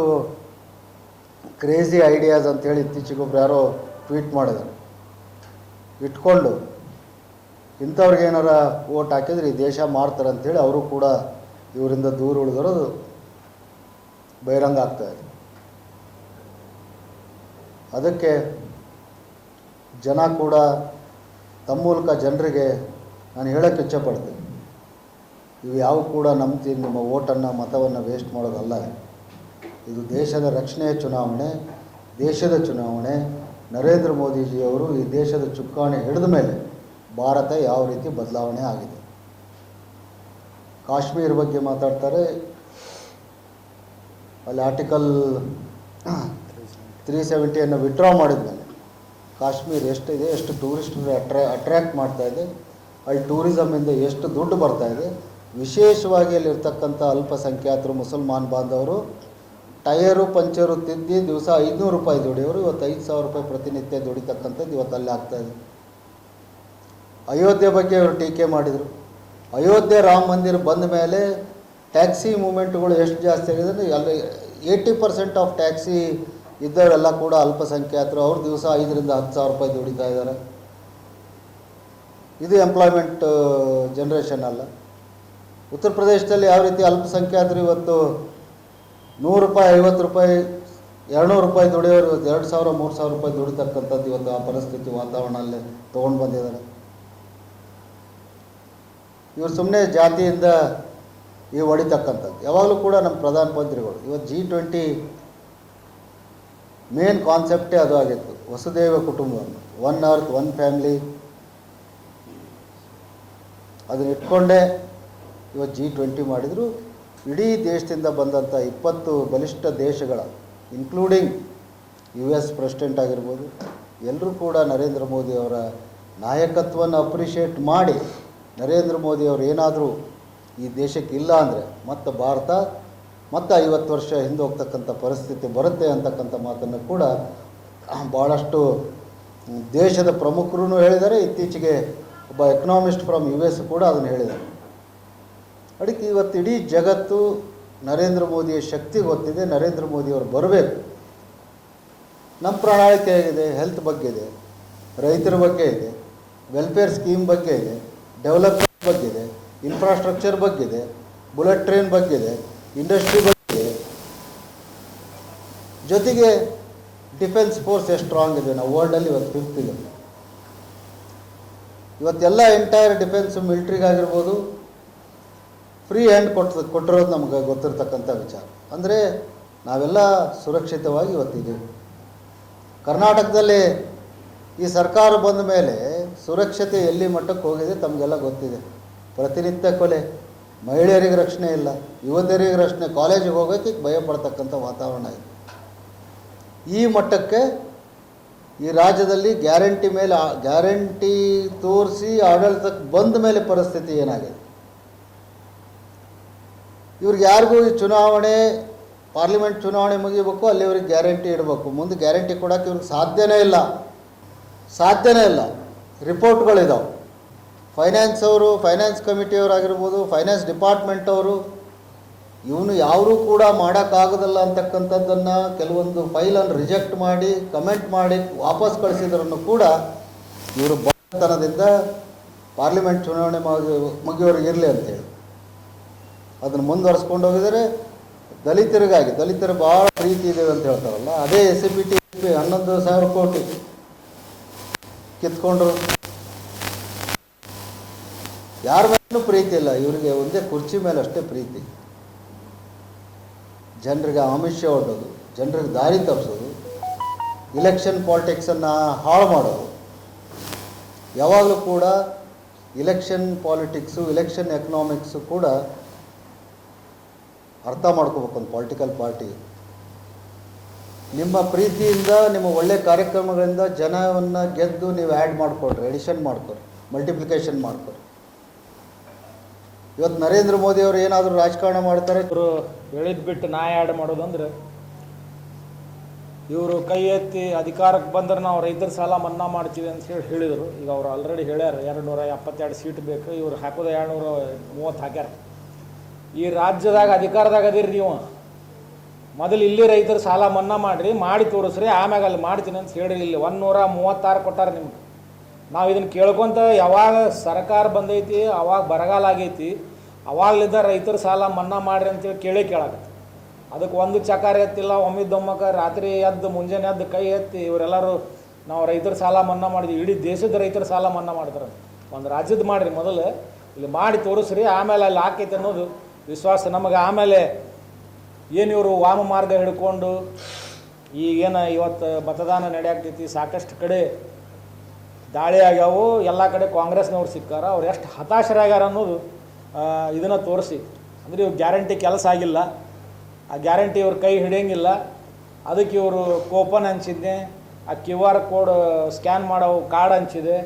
ಕ್ರೇಜಿ ಐಡಿಯಾಸ್ ಅಂತೇಳಿ ಇತ್ತೀಚೆಗೊಬ್ರು ಯಾರೋ ಟ್ವೀಟ್ ಮಾಡಿದ್ರು. ಇಟ್ಕೊಂಡು ಇಂಥವ್ರಿಗೆ ಏನಾರ ಓಟ್ ಹಾಕಿದ್ರೆ ಈ ದೇಶ ಮಾಡ್ತಾರೆ ಅಂಥೇಳಿ ಅವರು ಕೂಡ ಇವರಿಂದ ದೂರ ಉಳಿದಿರೋದು ಬಹಿರಂಗ ಇದೆ. ಅದಕ್ಕೆ ಜನ ಕೂಡ ತಮ್ಮ ಮೂಲಕ ಜನರಿಗೆ ನಾನು ಹೇಳೋಕ್ಕೆ ಇಚ್ಛಪಡ್ತೀನಿ ಇವು ಯಾವ ಕೂಡ ನಂಬ್ತೀನಿ, ನಿಮ್ಮ ಓಟನ್ನು ಮತವನ್ನು ವೇಸ್ಟ್ ಮಾಡೋದಲ್ಲ ಇದು ದೇಶದ ರಕ್ಷಣೆಯ ಚುನಾವಣೆ, ದೇಶದ ಚುನಾವಣೆ. ನರೇಂದ್ರ ಮೋದಿಜಿಯವರು ಈ ದೇಶದ ಚುಕ್ಕಾಣಿ ಹಿಡಿದ ಮೇಲೆ ಭಾರತ ಯಾವ ರೀತಿ ಬದಲಾವಣೆ ಆಗಿದೆ? ಕಾಶ್ಮೀರ ಬಗ್ಗೆ ಮಾತಾಡ್ತಾರೆ. ಅಲ್ಲಿ ಆರ್ಟಿಕಲ್ ತ್ರೀ ಸೆವೆಂಟಿಯನ್ನು ವಿಥ್ರಾ ಮಾಡಿದ ಮೇಲೆ ಕಾಶ್ಮೀರ ಎಷ್ಟಿದೆ, ಎಷ್ಟು ಟೂರಿಸ್ಟ್ ಅಟ್ರಾ ಅಟ್ರ್ಯಾಕ್ಟ್ ಮಾಡ್ತಾ ಇದೆ, ಅಲ್ಲಿ ಟೂರಿಸಮಿಂದ ಎಷ್ಟು ದುಡ್ಡು ಬರ್ತಾ ಇದೆ. ವಿಶೇಷವಾಗಿ ಅಲ್ಲಿರ್ತಕ್ಕಂಥ ಅಲ್ಪಸಂಖ್ಯಾತರು, ಮುಸಲ್ಮಾನ್ ಬಾಂಧವರು ಟಯರು ಪಂಚರು ತಿದ್ದಿ ದಿವಸ ಐದುನೂರು ರೂಪಾಯಿ ದುಡಿಯೋರು, ಇವತ್ತು ಐದು ಸಾವಿರ ರೂಪಾಯಿ ಪ್ರತಿನಿತ್ಯ ದುಡಿತಕ್ಕಂಥದ್ದು ಇವತ್ತು ಅಲ್ಲಿ ಆಗ್ತಾ ಇದೆ. ಅಯೋಧ್ಯೆ ಬಗ್ಗೆ ಅವರು ಟೀಕೆ ಮಾಡಿದರು. ಅಯೋಧ್ಯೆ ರಾಮ ಮಂದಿರ ಬಂದ ಮೇಲೆ ಟ್ಯಾಕ್ಸಿ ಮೂಮೆಂಟ್ಗಳು ಎಷ್ಟು ಜಾಸ್ತಿ ಆಗಿದೆ ಅಂದರೆ ಅಲ್ಲಿ ಏಯ್ಟಿ ಪರ್ಸೆಂಟ್ ಆಫ್ ಟ್ಯಾಕ್ಸಿ ಇದ್ದವರೆಲ್ಲ ಕೂಡ ಅಲ್ಪಸಂಖ್ಯಾತರು, ಅವ್ರು ದಿವಸ ಐದರಿಂದ ಹತ್ತು ಸಾವಿರ ರೂಪಾಯಿ ದುಡಿತಾ ಇದ್ದಾರೆ. ಇದು ಎಂಪ್ಲಾಯ್ಮೆಂಟ್ ಜನ್ರೇಷನ್ ಅಲ್ಲ. ಉತ್ತರ ಪ್ರದೇಶದಲ್ಲಿ ಯಾವ ರೀತಿ ಅಲ್ಪಸಂಖ್ಯಾತರು ಇವತ್ತು ನೂರು ರೂಪಾಯಿ, ಐವತ್ತು ರೂಪಾಯಿ, ಎರಡುನೂರು ರೂಪಾಯಿ ದುಡಿಯೋರು ಇವತ್ತು ಎರಡು ಸಾವಿರ, ಮೂರು ಸಾವಿರ ರೂಪಾಯಿ ದುಡಿತಕ್ಕಂಥದ್ದು ಇವತ್ತು ಆ ಪರಿಸ್ಥಿತಿ ವಾತಾವರಣದಲ್ಲಿ ತೊಗೊಂಡು ಬಂದಿದ್ದಾರೆ. ಇವರು ಸುಮ್ಮನೆ ಜಾತಿಯಿಂದ ಈ ಹೊಡಿತಕ್ಕಂಥದ್ದು. ಯಾವಾಗಲೂ ಕೂಡ ನಮ್ಮ ಪ್ರಧಾನಮಂತ್ರಿಗಳು ಇವತ್ತು ಜಿ ಟ್ವೆಂಟಿ ಮೇನ್ ಕಾನ್ಸೆಪ್ಟೇ ಅದು ಆಗಿತ್ತು. ವಸುದೇವ ಕುಟುಂಬ ಒನ್ ಅರ್ತ್, ಒನ್ ಫ್ಯಾಮಿಲಿ. ಅದನ್ನ ಇಟ್ಕೊಂಡೇ ಇವತ್ತು ಜಿ ಟ್ವೆಂಟಿ ಮಾಡಿದರು. ಇಡೀ ದೇಶದಿಂದ ಬಂದಂಥ ಇಪ್ಪತ್ತು ಬಲಿಷ್ಠ ದೇಶಗಳ ಇನ್ಕ್ಲೂಡಿಂಗ್ ಯು ಎಸ್ ಪ್ರೆಸಿಡೆಂಟ್ ಆಗಿರ್ಬೋದು ಎಲ್ಲರೂ ಕೂಡ ನರೇಂದ್ರ ಮೋದಿ ಅವರ ನಾಯಕತ್ವವನ್ನು ಅಪ್ರಿಷಿಯೇಟ್ ಮಾಡಿ ನರೇಂದ್ರ ಮೋದಿ ಅವರು ಏನಾದರೂ ಈ ದೇಶಕ್ಕೆ ಇಲ್ಲ ಅಂದರೆ ಮತ್ತೆ ಭಾರತ ಮತ್ತೆ ಐವತ್ತು ವರ್ಷ ಹಿಂದೆ ಹೋಗ್ತಕ್ಕಂಥ ಪರಿಸ್ಥಿತಿ ಬರುತ್ತೆ ಅಂತಕ್ಕಂಥ ಮಾತನ್ನು ಕೂಡ ಭಾಳಷ್ಟು ದೇಶದ ಪ್ರಮುಖರು ಹೇಳಿದ್ದಾರೆ. ಇತ್ತೀಚೆಗೆ ಒಬ್ಬ ಎಕನಾಮಿಸ್ಟ್ ಫ್ರಮ್ ಯು ಎಸ್ ಕೂಡ ಅದನ್ನು ಹೇಳಿದ್ದಾರೆ. ಅದಕ್ಕೆ ಇವತ್ತು ಇಡೀ ಜಗತ್ತು ನರೇಂದ್ರ ಮೋದಿಯ ಶಕ್ತಿ ಗೊತ್ತಿದೆ ನರೇಂದ್ರ ಮೋದಿಯವರು ಬರಬೇಕು. ನಮ್ಮ ಪ್ರಣಾಳಿಕೆ ಆಗಿದೆ ಹೆಲ್ತ್ ಬಗ್ಗೆ ಇದೆ, ರೈತರ ಬಗ್ಗೆ ಇದೆ ವೆಲ್ಫೇರ್ ಸ್ಕೀಮ್ ಬಗ್ಗೆ ಇದೆ ಡೆವಲಪ್ಮೆಂಟ್ ಬಗ್ಗೆ ಇದೆ ಇನ್ಫ್ರಾಸ್ಟ್ರಕ್ಚರ್ ಬಗ್ಗೆ ಇದೆ ಬುಲೆಟ್ ಟ್ರೈನ್ ಬಗ್ಗೆ ಇದೆ ಇಂಡಸ್ಟ್ರಿ ಬಗ್ಗೆ ಇದೆ. ಜೊತೆಗೆ ಡಿಫೆನ್ಸ್ ಫೋರ್ಸ್ ಎಷ್ಟು ಸ್ಟ್ರಾಂಗ್ ಇದೆ, ನಾವು ವರ್ಲ್ಡಲ್ಲಿ ಇವತ್ತು ಫಿಫ್ತ್ ಇದೆ ಇವತ್ತೆಲ್ಲ ಎಂಟೈರ್ ಡಿಫೆನ್ಸ್ ಮಿಲ್ಟ್ರಿಗಾಗಿರ್ಬೋದು ಫ್ರೀ ಹ್ಯಾಂಡ್ ಕೊಟ್ಟು ಕೊಟ್ಟಿರೋದು ನಮ್ಗೆ ಗೊತ್ತಿರತಕ್ಕಂಥ ವಿಚಾರ. ಅಂದರೆ ನಾವೆಲ್ಲ ಸುರಕ್ಷಿತವಾಗಿ ಇವತ್ತಿದ್ದೀವಿ. ಕರ್ನಾಟಕದಲ್ಲಿ ಈ ಸರ್ಕಾರ ಬಂದ ಮೇಲೆ ಸುರಕ್ಷತೆ ಎಲ್ಲಿ ಮಟ್ಟಕ್ಕೆ ಹೋಗಿದೆ ತಮಗೆಲ್ಲ ಗೊತ್ತಿದೆ. ಪ್ರತಿನಿತ್ಯ ಕೊಲೆ. ಮಹಿಳೆಯರಿಗೆ ರಕ್ಷಣೆ ಇಲ್ಲ. ಯುವತಿಯರಿಗೆ ರಕ್ಷಣೆ. ಕಾಲೇಜಿಗೆ ಹೋಗೋಕ್ಕೆ ಭಯ ಪಡ್ತಕ್ಕಂಥ ವಾತಾವರಣ ಇದೆ. ಈ ಮಟ್ಟಕ್ಕೆ ಈ ರಾಜ್ಯದಲ್ಲಿ ಗ್ಯಾರಂಟಿ ಮೇಲೆ, ಗ್ಯಾರಂಟಿ ತೋರಿಸಿ ಆಡಳಿತಕ್ಕೆ ಬಂದ ಮೇಲೆ ಪರಿಸ್ಥಿತಿ ಏನಾಗಿದೆ? ಇವ್ರಿಗೆ ಯಾರಿಗೂ ಈ ಚುನಾವಣೆ, ಪಾರ್ಲಿಮೆಂಟ್ ಚುನಾವಣೆ ಮುಗಿಬೇಕು, ಅಲ್ಲಿವ್ರಿಗೆ ಗ್ಯಾರಂಟಿ ಇಡಬೇಕು. ಮುಂದೆ ಗ್ಯಾರಂಟಿ ಕೊಡೋಕ್ಕೆ ಇವ್ರಿಗೆ ಸಾಧ್ಯನೇ ಇಲ್ಲ. ಸಾಧ್ಯನೇ ಇಲ್ಲ. ರಿಪೋರ್ಟ್ಗಳಿದಾವೆ. ಫೈನಾನ್ಸ್ ಅವರು, ಫೈನಾನ್ಸ್ ಕಮಿಟಿಯವರಾಗಿರ್ಬೋದು ಫೈನಾನ್ಸ್ ಡಿಪಾರ್ಟ್ಮೆಂಟ್ ಅವರು, ಇವನು ಯಾರೂ ಕೂಡ ಮಾಡೋಕ್ಕಾಗೋದಿಲ್ಲ ಅಂತಕ್ಕಂಥದ್ದನ್ನು ಕೆಲವೊಂದು ಫೈಲನ್ನು ರಿಜೆಕ್ಟ್ ಮಾಡಿ, ಕಮೆಂಟ್ ಮಾಡಿ, ವಾಪಸ್ ಕಳಿಸಿದ್ರನ್ನು ಕೂಡ ಇವರು ಬಡತನದಿಂದ ಪಾರ್ಲಿಮೆಂಟ್ ಚುನಾವಣೆ ಮುಗಿ ಮುಗಿಯೋರಿಗೆ ಇರಲಿ ಅಂತೇಳಿ. ಅದನ್ನು ಮುಂದುವರ್ಸ್ಕೊಂಡು ಹೋಗಿದರೆ ದಲಿತರಿಗಾಗಿ, ದಲಿತರು ಭಾಳ ಪ್ರೀತಿ ಇದೆ ಅಂತ ಹೇಳ್ತಾರಲ್ಲ, ಅದೇ ಎಸ್ ಸಿ ಬಿ ಟಿ ಹನ್ನೊಂದು ಸಾವಿರ ಕೋಟಿ ಕಿತ್ಕೊಂಡ್ರು. ಯಾರ ಮೇಲೂ ಪ್ರೀತಿ ಇಲ್ಲ, ಇವರಿಗೆ ಒಂದೇ ಕುರ್ಚಿ ಮೇಲೆ ಅಷ್ಟೇ ಪ್ರೀತಿ. ಜನರಿಗೆ ಆಮಿಷ ಹೊಡೋದು ಜನರಿಗೆ ದಾರಿ ತಪ್ಪಿಸೋದು ಇಲೆಕ್ಷನ್ ಪಾಲಿಟಿಕ್ಸನ್ನು ಹಾಳು ಮಾಡೋದು. ಯಾವಾಗಲೂ ಕೂಡ ಇಲೆಕ್ಷನ್ ಪಾಲಿಟಿಕ್ಸು ಇಲೆಕ್ಷನ್ ಎಕನಾಮಿಕ್ಸು ಕೂಡ ಅರ್ಥ ಮಾಡ್ಕೋಬೇಕು ಒಂದು ಪೊಲಿಟಿಕಲ್ ಪಾರ್ಟಿ ನಿಮ್ಮ ಪ್ರೀತಿಯಿಂದ, ನಿಮ್ಮ ಒಳ್ಳೆ ಕಾರ್ಯಕ್ರಮಗಳಿಂದ ಜನವನ್ನು ಗೆದ್ದು ನೀವು ಆ್ಯಡ್ ಮಾಡಿಕೊಡ್ರಿ ಎಡಿಷನ್ ಮಾಡ್ಕೊರಿ ಮಲ್ಟಿಪ್ಲಿಕೇಶನ್ ಮಾಡ್ಕೊರಿ ಇವತ್ತು ನರೇಂದ್ರ ಮೋದಿ ಅವರು ಏನಾದರೂ ರಾಜಕಾರಣ ಮಾಡ್ತಾರೆ? ಇವರು ಹೇಳಿದ್ ಬಿಟ್ಟು ನಾ ಆ್ಯಡ್ ಮಾಡೋದಂದ್ರೆ ಇವರು ಕೈ ಎತ್ತಿ ಅಧಿಕಾರಕ್ಕೆ ಬಂದ್ರೆ ನಾವು ರೈತರ ಸಾಲ ಮನ್ನಾ ಮಾಡ್ತೀವಿ ಅಂತ ಹೇಳಿ ಹೇಳಿದರು. ಈಗ ಅವ್ರು ಆಲ್ರೆಡಿ ಹೇಳ್ಯಾರ ಎರಡು ನೂರ ಎಪ್ಪತ್ತೆರಡು ಸೀಟ್ ಬೇಕು, ಇವ್ರು ಹಾಕೋದು ಎರಡು ನೂರ ಮೂವತ್ತು ಹಾಕ್ಯಾರ. ಈ ರಾಜ್ಯದಾಗ ಅಧಿಕಾರದಾಗ ಅದಿರಿ ನೀವು. ಮೊದಲು ಇಲ್ಲಿ ರೈತರು ಸಾಲ ಮನ್ನಾ ಮಾಡಿರಿ, ಮಾಡಿ ತೋರಿಸ್ರಿ, ಆಮ್ಯಾಗ ಅಲ್ಲಿ ಮಾಡ್ತೀನಿ ಅಂತ ಹೇಳಿರಿ ಇಲ್ಲಿ. ಒಂದು ನೂರ ಮೂವತ್ತಾರು ಕೊಟ್ಟಾರ ನಿಮ್ಗೆ. ನಾವು ಇದನ್ನು ಕೇಳ್ಕೊಂತ ಯಾವಾಗ ಸರ್ಕಾರ ಬಂದೈತಿ, ಅವಾಗ ಬರಗಾಲ ಆಗೈತಿ ಅವಾಗಲಿದ್ದ ರೈತರ ಸಾಲ ಮನ್ನಾ ಮಾಡ್ರಿ ಅಂತೇಳಿ ಕೇಳಿ ಕೇಳಾಕತ್ತೆ. ಅದಕ್ಕೆ ಒಂದು ಚಕಾರ ಎತ್ತಿಲ್ಲ, ಒಮ್ಮಿದ್ದೊಮ್ಮಕ ರಾತ್ರಿ ಎದ್ದು, ಮುಂಜಾನೆ ಎದ್ದು ಕೈ ಎತ್ತಿ ಇವರೆಲ್ಲರೂ ನಾವು ರೈತರ ಸಾಲ ಮನ್ನಾ ಮಾಡಿದ್ವಿ. ಇಡೀ ದೇಶದ ರೈತರ ಸಾಲ ಮನ್ನಾ ಮಾಡ್ತಾರೆ ಒಂದು ರಾಜ್ಯದ ಮಾಡಿರಿ ಮೊದಲು. ಇಲ್ಲಿ ಮಾಡಿ ತೋರಿಸ್ರಿ, ಆಮೇಲೆ ಅಲ್ಲಿ ಹಾಕೈತೆ ಅನ್ನೋದು ವಿಶ್ವಾಸ ನಮಗೆ ಆಮೇಲೆ ಏನು ಇವರು ವಾಮ ಮಾರ್ಗ ಹಿಡ್ಕೊಂಡು ಈಗೇನು ಇವತ್ತು ಮತದಾನ ನಡೆಯಾಗ್ತೈತಿ ಸಾಕಷ್ಟು ಕಡೆ ದಾಳಿ ಆಗ್ಯಾವು. ಎಲ್ಲ ಕಡೆ ಕಾಂಗ್ರೆಸ್ನವ್ರು ಸಿಕ್ಕಾರ. ಅವ್ರು ಎಷ್ಟು ಹತಾಶರಾಗ್ಯಾರ ಅನ್ನೋದು ಇದನ್ನು ತೋರಿಸಿ. ಅಂದರೆ ಇವ್ರು ಗ್ಯಾರಂಟಿ ಕೆಲಸ ಆಗಿಲ್ಲ. ಆ ಗ್ಯಾರಂಟಿ ಇವ್ರ ಕೈ ಹಿಡಿಯಂಗಿಲ್ಲ. ಅದಕ್ಕೆ ಇವರು ಕೂಪನ್ ಹಂಚಿದ್ದೆ ಆ ಕ್ಯೂ ಆರ್ ಕೋಡ್ ಸ್ಕ್ಯಾನ್ ಮಾಡೋ ಕಾರ್ಡ್ ಹಂಚಿದೆ.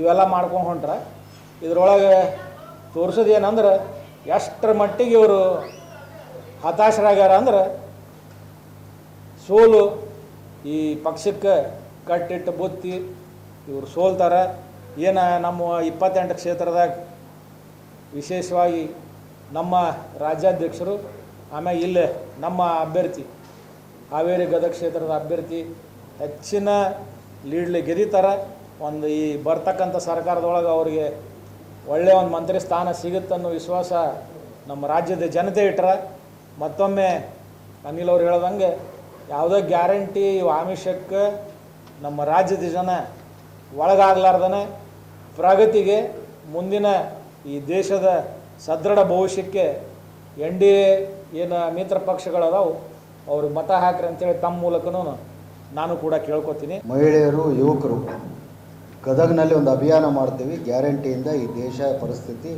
ಇವೆಲ್ಲ ಮಾಡ್ಕೊಂಡು ಹೊಂಟ್ರೆ. ಇದರೊಳಗೆ ತೋರಿಸೋದು ಏನಂದ್ರೆ ಎಷ್ಟರ ಮಟ್ಟಿಗೆ ಇವರು ಹತಾಶರಾಗ್ಯಾರ ಅಂದ್ರೆ ಸೋಲು ಈ ಪಕ್ಷಕ್ಕೆ ಕಟ್ಟಿಟ್ಟು ಬುತ್ತಿ ಇವರು ಸೋಲ್ತಾರೆ. ಏನು ನಮ್ಮ ಇಪ್ಪತ್ತೆಂಟು ಕ್ಷೇತ್ರದಾಗ ವಿಶೇಷವಾಗಿ ನಮ್ಮ ರಾಜ್ಯಾಧ್ಯಕ್ಷರು ಆಮೇಲೆ ಇಲ್ಲಿ ನಮ್ಮ ಅಭ್ಯರ್ಥಿ, ಹಾವೇರಿ ಗದಗ ಕ್ಷೇತ್ರದ ಅಭ್ಯರ್ಥಿ ಹೆಚ್ಚಿನ ಲೀಡ್ಲಿ ಗೆದಿತಾರೆ. ಒಂದು ಈ ಬರ್ತಕ್ಕಂಥ ಸರ್ಕಾರದೊಳಗೆ ಅವರಿಗೆ ಒಳ್ಳೆಯ ಒಂದು ಮಂತ್ರಿ ಸ್ಥಾನ ಸಿಗುತ್ತೆ ಅನ್ನೋ ವಿಶ್ವಾಸ ನಮ್ಮ ರಾಜ್ಯದ ಜನತೆ ಇಟ್ಟರೆ ಮತ್ತೊಮ್ಮೆ ಅನಿಲ್ ಅವ್ರು ಹೇಳ್ದಂಗೆ ಯಾವುದೋ ಗ್ಯಾರಂಟಿ ಆಮಿಷಕ್ಕೆ ನಮ್ಮ ರಾಜ್ಯದ ಜನ ಒಳಗಾಗಲಾರ್ದನೆ ಪ್ರಗತಿಗೆ ಮುಂದಿನ ಈ ದೇಶದ ಸದೃಢ ಭವಿಷ್ಯಕ್ಕೆ ಎನ್ ಡಿ ಎ ಏನು ಮಿತ್ರ ಪಕ್ಷಗಳದಾವು, ಅವ್ರಿಗೆ ಮತ ಹಾಕ್ರಿ ಅಂತೇಳಿ ತಮ್ಮ ಮೂಲಕನೂ ನಾನು ಕೂಡ ಕೇಳ್ಕೊತೀನಿ. ಮಹಿಳೆಯರು, ಯುವಕರು ಗದಗ್ನಲ್ಲಿ ಒಂದು ಅಭಿಯಾನ ಮಾಡ್ತೀವಿ. ಗ್ಯಾರಂಟಿಯಿಂದ ಈ ದೇಶ ಪರಿಸ್ಥಿತಿ,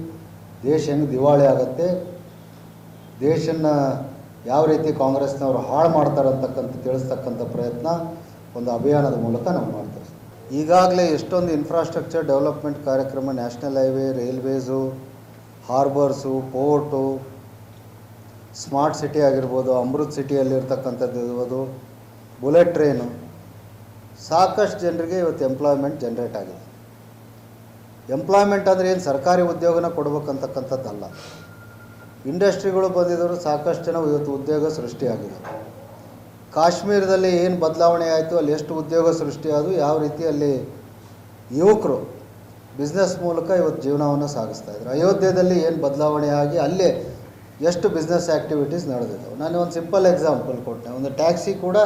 ದೇಶ ಹೆಂಗೆ ದಿವಾಳಿ ಆಗುತ್ತೆ ದೇಶನ ಯಾವ ರೀತಿ ಕಾಂಗ್ರೆಸ್ನವರು ಹಾಳು ಮಾಡ್ತಾರೆ ಅಂತಕ್ಕಂಥ ತಿಳಿಸ್ತಕ್ಕಂಥ ಪ್ರಯತ್ನ ಒಂದು ಅಭಿಯಾನದ ಮೂಲಕ ನಾವು ಮಾಡ್ತೇವೆ. ಈಗಾಗಲೇ ಎಷ್ಟೊಂದು ಇನ್ಫ್ರಾಸ್ಟ್ರಕ್ಚರ್ ಡೆವಲಪ್ಮೆಂಟ್ ಕಾರ್ಯಕ್ರಮ national highway railways harbours port smart city ಆಗಿರ್ಬೋದು, ಅಮೃತ್ ಸಿಟಿಯಲ್ಲಿರ್ತಕ್ಕಂಥದ್ದು ಇರ್ಬೋದು ಬುಲೆಟ್ ಟ್ರೈನು ಸಾಕಷ್ಟು ಜನರಿಗೆ ಇವತ್ತು ಎಂಪ್ಲಾಯ್ಮೆಂಟ್ ಜನ್ರೇಟ್ ಆಗಿದೆ. ಎಂಪ್ಲಾಯ್ಮೆಂಟ್ ಅಂದರೆ ಏನು ಸರ್ಕಾರಿ ಉದ್ಯೋಗನ ಕೊಡ್ಬೇಕಂತಕ್ಕಂಥದ್ದಲ್ಲ. ಇಂಡಸ್ಟ್ರಿಗಳು ಬಂದಿದ್ದರು ಸಾಕಷ್ಟು ಜನ ಇವತ್ತು ಉದ್ಯೋಗ ಸೃಷ್ಟಿಯಾಗಿದೆ. ಕಾಶ್ಮೀರದಲ್ಲಿ ಏನು ಬದಲಾವಣೆ ಆಯಿತು, ಅಲ್ಲಿ ಎಷ್ಟು ಉದ್ಯೋಗ ಸೃಷ್ಟಿಯಾದವು ಯಾವ ರೀತಿ ಅಲ್ಲಿ ಯುವಕರು ಬಿಸ್ನೆಸ್ ಮೂಲಕ ಇವತ್ತು ಜೀವನವನ್ನು ಸಾಗಿಸ್ತಾ ಇದ್ದಾರೆ ಅಯೋಧ್ಯೆಯಲ್ಲಿ ಏನು ಬದಲಾವಣೆ ಆಗಿ ಅಲ್ಲೇ ಎಷ್ಟು ಬಿಸ್ನೆಸ್ ಆ್ಯಕ್ಟಿವಿಟೀಸ್ ನಡೆದಿದ್ದಾವೆ. ನಾನು ಒಂದು ಸಿಂಪಲ್ ಎಕ್ಸಾಂಪಲ್ ಕೊಟ್ಟೆ ಒಂದು ಟ್ಯಾಕ್ಸಿ ಕೂಡ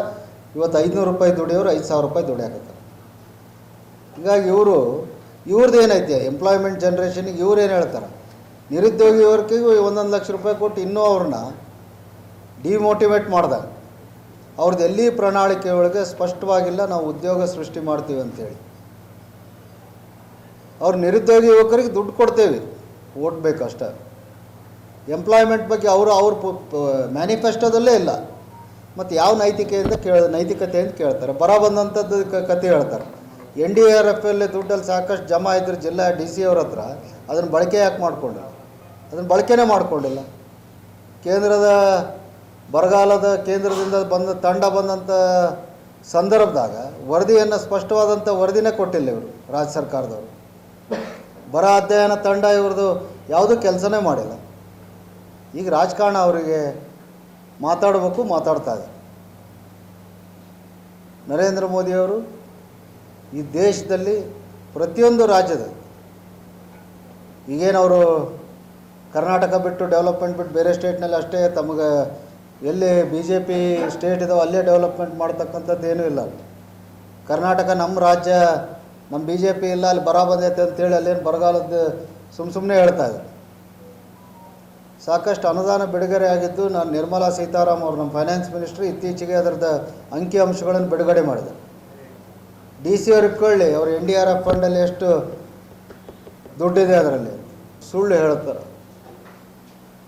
ಇವತ್ತು ಐದುನೂರು ರೂಪಾಯಿ ದುಡಿಯೋರು ಐದು ಸಾವಿರ ರೂಪಾಯಿ ದುಡಿಯಾಕತ್ತಾರೆ ಹೀಗಾಗಿ ಇವರು ಇವ್ರದ್ದು ಏನೈತೆ ಎಂಪ್ಲಾಯ್ಮೆಂಟ್ ಜನ್ರೇಷನಿಗೆ ಇವ್ರು ಏನು ಹೇಳ್ತಾರೆ? ನಿರುದ್ಯೋಗಿ ವರ್ಕಿಗೂ ಒಂದೊಂದು ಲಕ್ಷ ರೂಪಾಯಿ ಕೊಟ್ಟು ಇನ್ನೂ ಅವ್ರನ್ನ ಡಿಮೋಟಿವೇಟ್ ಮಾಡಿದಾಗ ಅವ್ರದ್ದು ಎಲ್ಲಿ ಪ್ರಣಾಳಿಕೆ ಒಳಗೆ ಸ್ಪಷ್ಟವಾಗಿಲ್ಲ, ನಾವು ಉದ್ಯೋಗ ಸೃಷ್ಟಿ ಮಾಡ್ತೀವಿ ಅಂತೇಳಿ. ಅವ್ರು ನಿರುದ್ಯೋಗಿ ಯುವಕರಿಗೆ ದುಡ್ಡು ಕೊಡ್ತೇವೆ ಓಟ್ ಬೇಕಷ್ಟೇ ಎಂಪ್ಲಾಯ್ಮೆಂಟ್ ಬಗ್ಗೆ ಅವರು, ಅವ್ರ ಮ್ಯಾನಿಫೆಸ್ಟೋದಲ್ಲೇ ಇಲ್ಲ. ಮತ್ತು ಯಾವ ನೈತಿಕೆಯಿಂದ ಕೇಳ ಅಂತ ಕೇಳ್ತಾರೆ. ಬರ ಬಂದಂಥದ್ದು ಕತೆ ಹೇಳ್ತಾರೆ. ಎನ್ ಡಿ ಆರ್ ಎಫ್ ಎಲ್ ದುಡ್ಡಲ್ಲಿ ಸಾಕಷ್ಟು ಜಮಾ ಇದ್ರು ಜಿಲ್ಲಾ ಡಿ ಸಿ ಅವ್ರ ಹತ್ರ ಅದನ್ನು ಬಳಕೆ ಯಾಕೆ ಮಾಡಿಕೊಂಡ್ರು ಅದನ್ನು ಬಳಕೆನೇ ಮಾಡಿಕೊಂಡಿಲ್ಲ. ಕೇಂದ್ರದ ಬರಗಾಲದ ಕೇಂದ್ರದಿಂದ ಬಂದ ತಂಡ ಬಂದಂಥ ಸಂದರ್ಭದಾಗ ವರದಿಯನ್ನು ಸ್ಪಷ್ಟವಾದಂಥ ವರದಿನೇ ಕೊಟ್ಟಿಲ್ಲ ಇವರು ರಾಜ್ಯ ಸರ್ಕಾರದವರು. ಬರ ಅಧ್ಯಯನ ತಂಡ ಇವ್ರದ್ದು ಯಾವುದೂ ಕೆಲಸನೇ ಮಾಡಿಲ್ಲ. ಈಗ ರಾಜಕಾರಣ ಅವರಿಗೆ ಮಾತಾಡಬೇಕು, ಮಾತಾಡ್ತಾ ಇದೆ. ನರೇಂದ್ರ ಮೋದಿಯವರು ಈ ದೇಶದಲ್ಲಿ ಪ್ರತಿಯೊಂದು ರಾಜ್ಯದ ಈಗೇನವರು ಕರ್ನಾಟಕ ಬಿಟ್ಟು ಡೆವಲಪ್ಮೆಂಟ್ ಬಿಟ್ಟು ಬೇರೆ ಸ್ಟೇಟ್ನಲ್ಲಿ ಅಷ್ಟೇ ತಮಗೆ ಎಲ್ಲಿ ಬಿ ಜೆ ಪಿ ಸ್ಟೇಟ್ ಇದಾವೆ ಅಲ್ಲೇ ಡೆವಲಪ್ಮೆಂಟ್ ಮಾಡ್ತಕ್ಕಂಥದ್ದು ಏನೂ ಇಲ್ಲ. ಕರ್ನಾಟಕ ನಮ್ಮ ರಾಜ್ಯ, ನಮ್ಮ ಬಿ ಜೆ ಪಿ ಇಲ್ಲ, ಅಲ್ಲಿ ಬರ ಬಂದೈತೆ ಅಂತೇಳಿ ಅಲ್ಲೇನು ಬರಗಾಲದ್ದು ಸುಮ್ಮ ಸುಮ್ಮನೆ ಹೇಳ್ತಾ ಇದ್ದಾರೆ ಸಾಕಷ್ಟು ಅನುದಾನ ಬಿಡುಗಡೆ ಆಗಿದ್ದು ನಾನು ನಿರ್ಮಲಾ ಸೀತಾರಾಮ್ ಅವರು ನಮ್ಮ ಫೈನಾನ್ಸ್ ಮಿನಿಸ್ಟ್ರು ಇತ್ತೀಚೆಗೆ ಅಂಕಿ ಅಂಶಗಳನ್ನು ಬಿಡುಗಡೆ ಮಾಡಿದರು ಡಿ ಸಿ ಅವ್ರಿಗೆ ಕೇಳಿ ಅವ್ರು ಎನ್ ಡಿ ಆರ್ ಎಫ್ ಫಂಡಲ್ಲಿ ಎಷ್ಟು ದುಡ್ಡಿದೆ ಅದರಲ್ಲಿ. ಸುಳ್ಳು ಹೇಳ್ತಾರೆ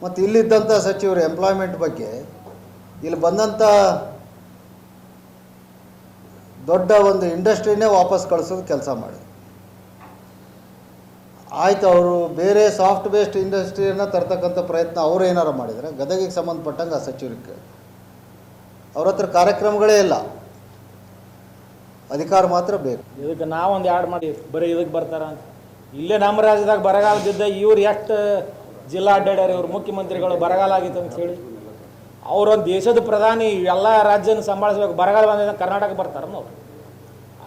ಮತ್ತು ಇಲ್ಲಿದ್ದಂಥ ಸಚಿವರು ಎಂಪ್ಲಾಯ್ಮೆಂಟ್ ಬಗ್ಗೆ, ಇಲ್ಲಿ ಬಂದಂಥ ದೊಡ್ಡ ಒಂದು ಇಂಡಸ್ಟ್ರಿನೇ ವಾಪಸ್ ಕಳಿಸೋದು ಕೆಲಸ ಮಾಡಿ ಆಯ್ತು, ಅವರು ಬೇರೆ ಸಾಫ್ಟ್ ಬೇಸ್ಡ್ ಇಂಡಸ್ಟ್ರಿಯನ್ನು ತರ್ತಕ್ಕಂಥ ಪ್ರಯತ್ನ ಅವರು ಏನಾರು ಮಾಡಿದರೆ, ಗದಗಿಗೆ ಸಂಬಂಧಪಟ್ಟಂಗೆ ಆ ಸಚಿವರಿಗೆ. ಅವ್ರ ಹತ್ರ ಕಾರ್ಯಕ್ರಮಗಳೇ ಇಲ್ಲ. ಅಧಿಕಾರ ಮಾತ್ರ ಬೇಕು. ಇದಕ್ಕೆ ನಾವೊಂದು ಆ್ಯಡ್ ಮಾಡಿ, ಬರೀ ಇದಕ್ಕೆ ಬರ್ತಾರ ಅಂತ. ಇಲ್ಲೇ ನಮ್ಮ ರಾಜ್ಯದಾಗ ಬರಗಾಲ ಬಿದ್ದ ಇವ್ರು ಎಷ್ಟು ಜಿಲ್ಲಾ ಅಡ್ಡಾಡ್ಯಾರ ಇವ್ರು ಮುಖ್ಯಮಂತ್ರಿಗಳು ಬರಗಾಲ ಆಗಿತ್ತು ಅಂತ ಹೇಳಿ, ಅವ್ರೊಂದು ದೇಶದ ಪ್ರಧಾನಿ ಎಲ್ಲ ರಾಜ್ಯನ ಸಂಭಾಳಿಸ್ಬೇಕು, ಬರಗಾಲ ಬಂದಿದ್ದ ಕರ್ನಾಟಕ ಬರ್ತಾರ ನಾವು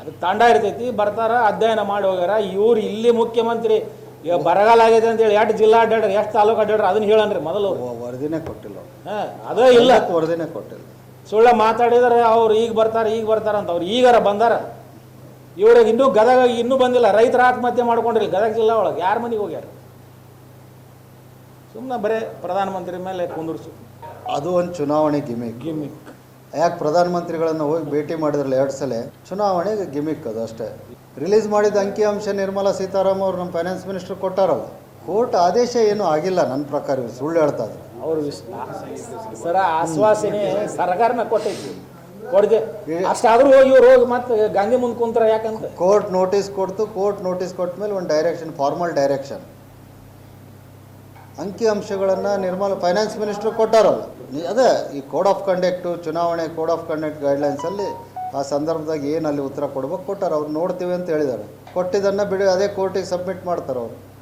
ಅದಕ್ಕೆ ತಂಡ ಇರ್ತೈತಿ ಬರ್ತಾರ ಅಧ್ಯಯನ ಮಾಡಿ ಹೋಗ್ಯಾರ. ಇವ್ರು ಇಲ್ಲಿ ಮುಖ್ಯಮಂತ್ರಿ ಈಗ ಬರಗಾಲ ಆಗೈತೆ ಅಂತೇಳಿ ಎಷ್ಟು ಜಿಲ್ಲಾ ಅಡ್ಡಾಡ್ರಿ ಎಷ್ಟು ತಾಲೂಕು ಅಡ್ಡಾಡ್ರಿ ಅದನ್ನ ಹೇಳನ್ರಿ ಮೊದಲು. ವರದಿನೇ ಕೊಟ್ಟಿಲ್ಲ. ಹಾಂ ಅದೇ ಇಲ್ಲ. ವರದಿನೇ ಕೊಟ್ಟಿಲ್ಲ. ಸುಳ್ಳ ಮಾತಾಡಿದರೆ ಅವ್ರು ಈಗ ಬರ್ತಾರೆ ಈಗ ಬರ್ತಾರ ಅಂತ ಅವ್ರು ಈಗಾರ ಬಂದಾರ. ಇವ್ರಿಗೆ ಇನ್ನೂ ಗದಗ ಇನ್ನೂ ಬಂದಿಲ್ಲ. ರೈತರ ಆತ್ಮಹತ್ಯೆ ಮಾಡ್ಕೊಂಡ್ರಿ ಗದಗ ಜಿಲ್ಲಾ ಒಳಗೆ. ಯಾರ ಮನೆಗೆ ಹೋಗ್ಯಾರ? ಸುಮ್ಮನೆ ಬರೇ ಪ್ರಧಾನಮಂತ್ರಿ ಮೇಲೆ ಕುಂದಿರ್ಸು. ಅದು ಒಂದು ಚುನಾವಣೆ ಗಿಮಿಕ್. ಗಿಮಿಕ್. ಯಾಕೆ ಪ್ರಧಾನಮಂತ್ರಿಗಳನ್ನು ಹೋಗಿ ಭೇಟಿ ಮಾಡಿದ್ರಲ್ಲ ಎರಡು ಸಲ? ಚುನಾವಣೆಗೆ ಗಿಮಿಕ್ ಅದು ಅಷ್ಟೇ. ರಿಲೀಸ್ ಮಾಡಿದ ಅಂಕಿಅಂಶ ನಿರ್ಮಲಾ ಸೀತಾರಾಮ್ ಅವರು ನಮ್ಮ ಫೈನಾನ್ಸ್ ಮಿನಿಸ್ಟರ್ ಕೊಟ್ಟಾರಲ್ಲ. ಕೋರ್ಟ್ ಆದೇಶ ಏನು ಆಗಿಲ್ಲ ನನ್ನ ಪ್ರಕಾರ ಇವ್ರು ಸುಳ್ಳು ಹೇಳ್ತಾ ಇದ್ರು. ಅವರು ಸರ ಆಶ್ವಾಸನೆ ಸರ್ಕಾರನ ಕೊಟ್ಟೈತಿ. ಕೊಡದೆ. ಅಷ್ಟಾದ್ರೂ ಹೋಗಿ ಇವ್ರು ಹೋಗಿ ಮತ್ತೆ ಗಾಂಧಿ ಮುಂದೆ ಕುಂತ್ರ ಯಾಕಂತ? ಕೋರ್ಟ್ ನೋಟಿಸ್ ಕೊಡ್ತು ಕೋರ್ಟ್ ನೋಟಿಸ್ ಕೊಟ್ಟ ಮೇಲೆ ಒಂದು ಡೈರೆಕ್ಷನ್ ಫಾರ್ಮಲ್ ಡೈರೆಕ್ಷನ್ ಅಂಕಿ ಅಂಶಗಳನ್ನು ನಿರ್ಮಲ ಫೈನಾನ್ಸ್ ಮಿನಿಸ್ಟ್ರು ಕೊಟ್ಟಾರಲ್ಲ. ಅದೇ, ಈ ಕೋಡ್ ಆಫ್ ಕಂಡಕ್ಟು ಚುನಾವಣೆ ಕೋಡ್ ಆಫ್ ಕಂಡಕ್ಟ್ ಗೈಡ್ಲೈನ್ಸಲ್ಲಿ ಆ ಸಂದರ್ಭದಾಗ ಏನು ಅಲ್ಲಿ ಉತ್ತರ ಕೊಡ್ಬೇಕು ಕೊಟ್ಟಾರೆ. ಅವ್ರು ನೋಡ್ತೀವಿ ಅಂತ ಹೇಳಿದ್ದಾರೆ ಕೊಟ್ಟಿದ್ದನ್ನು ಬಿಡಿ, ಅದೇ ಕೋರ್ಟಿಗೆ ಸಬ್ಮಿಟ್ ಮಾಡ್ತಾರೆ ಅವರು.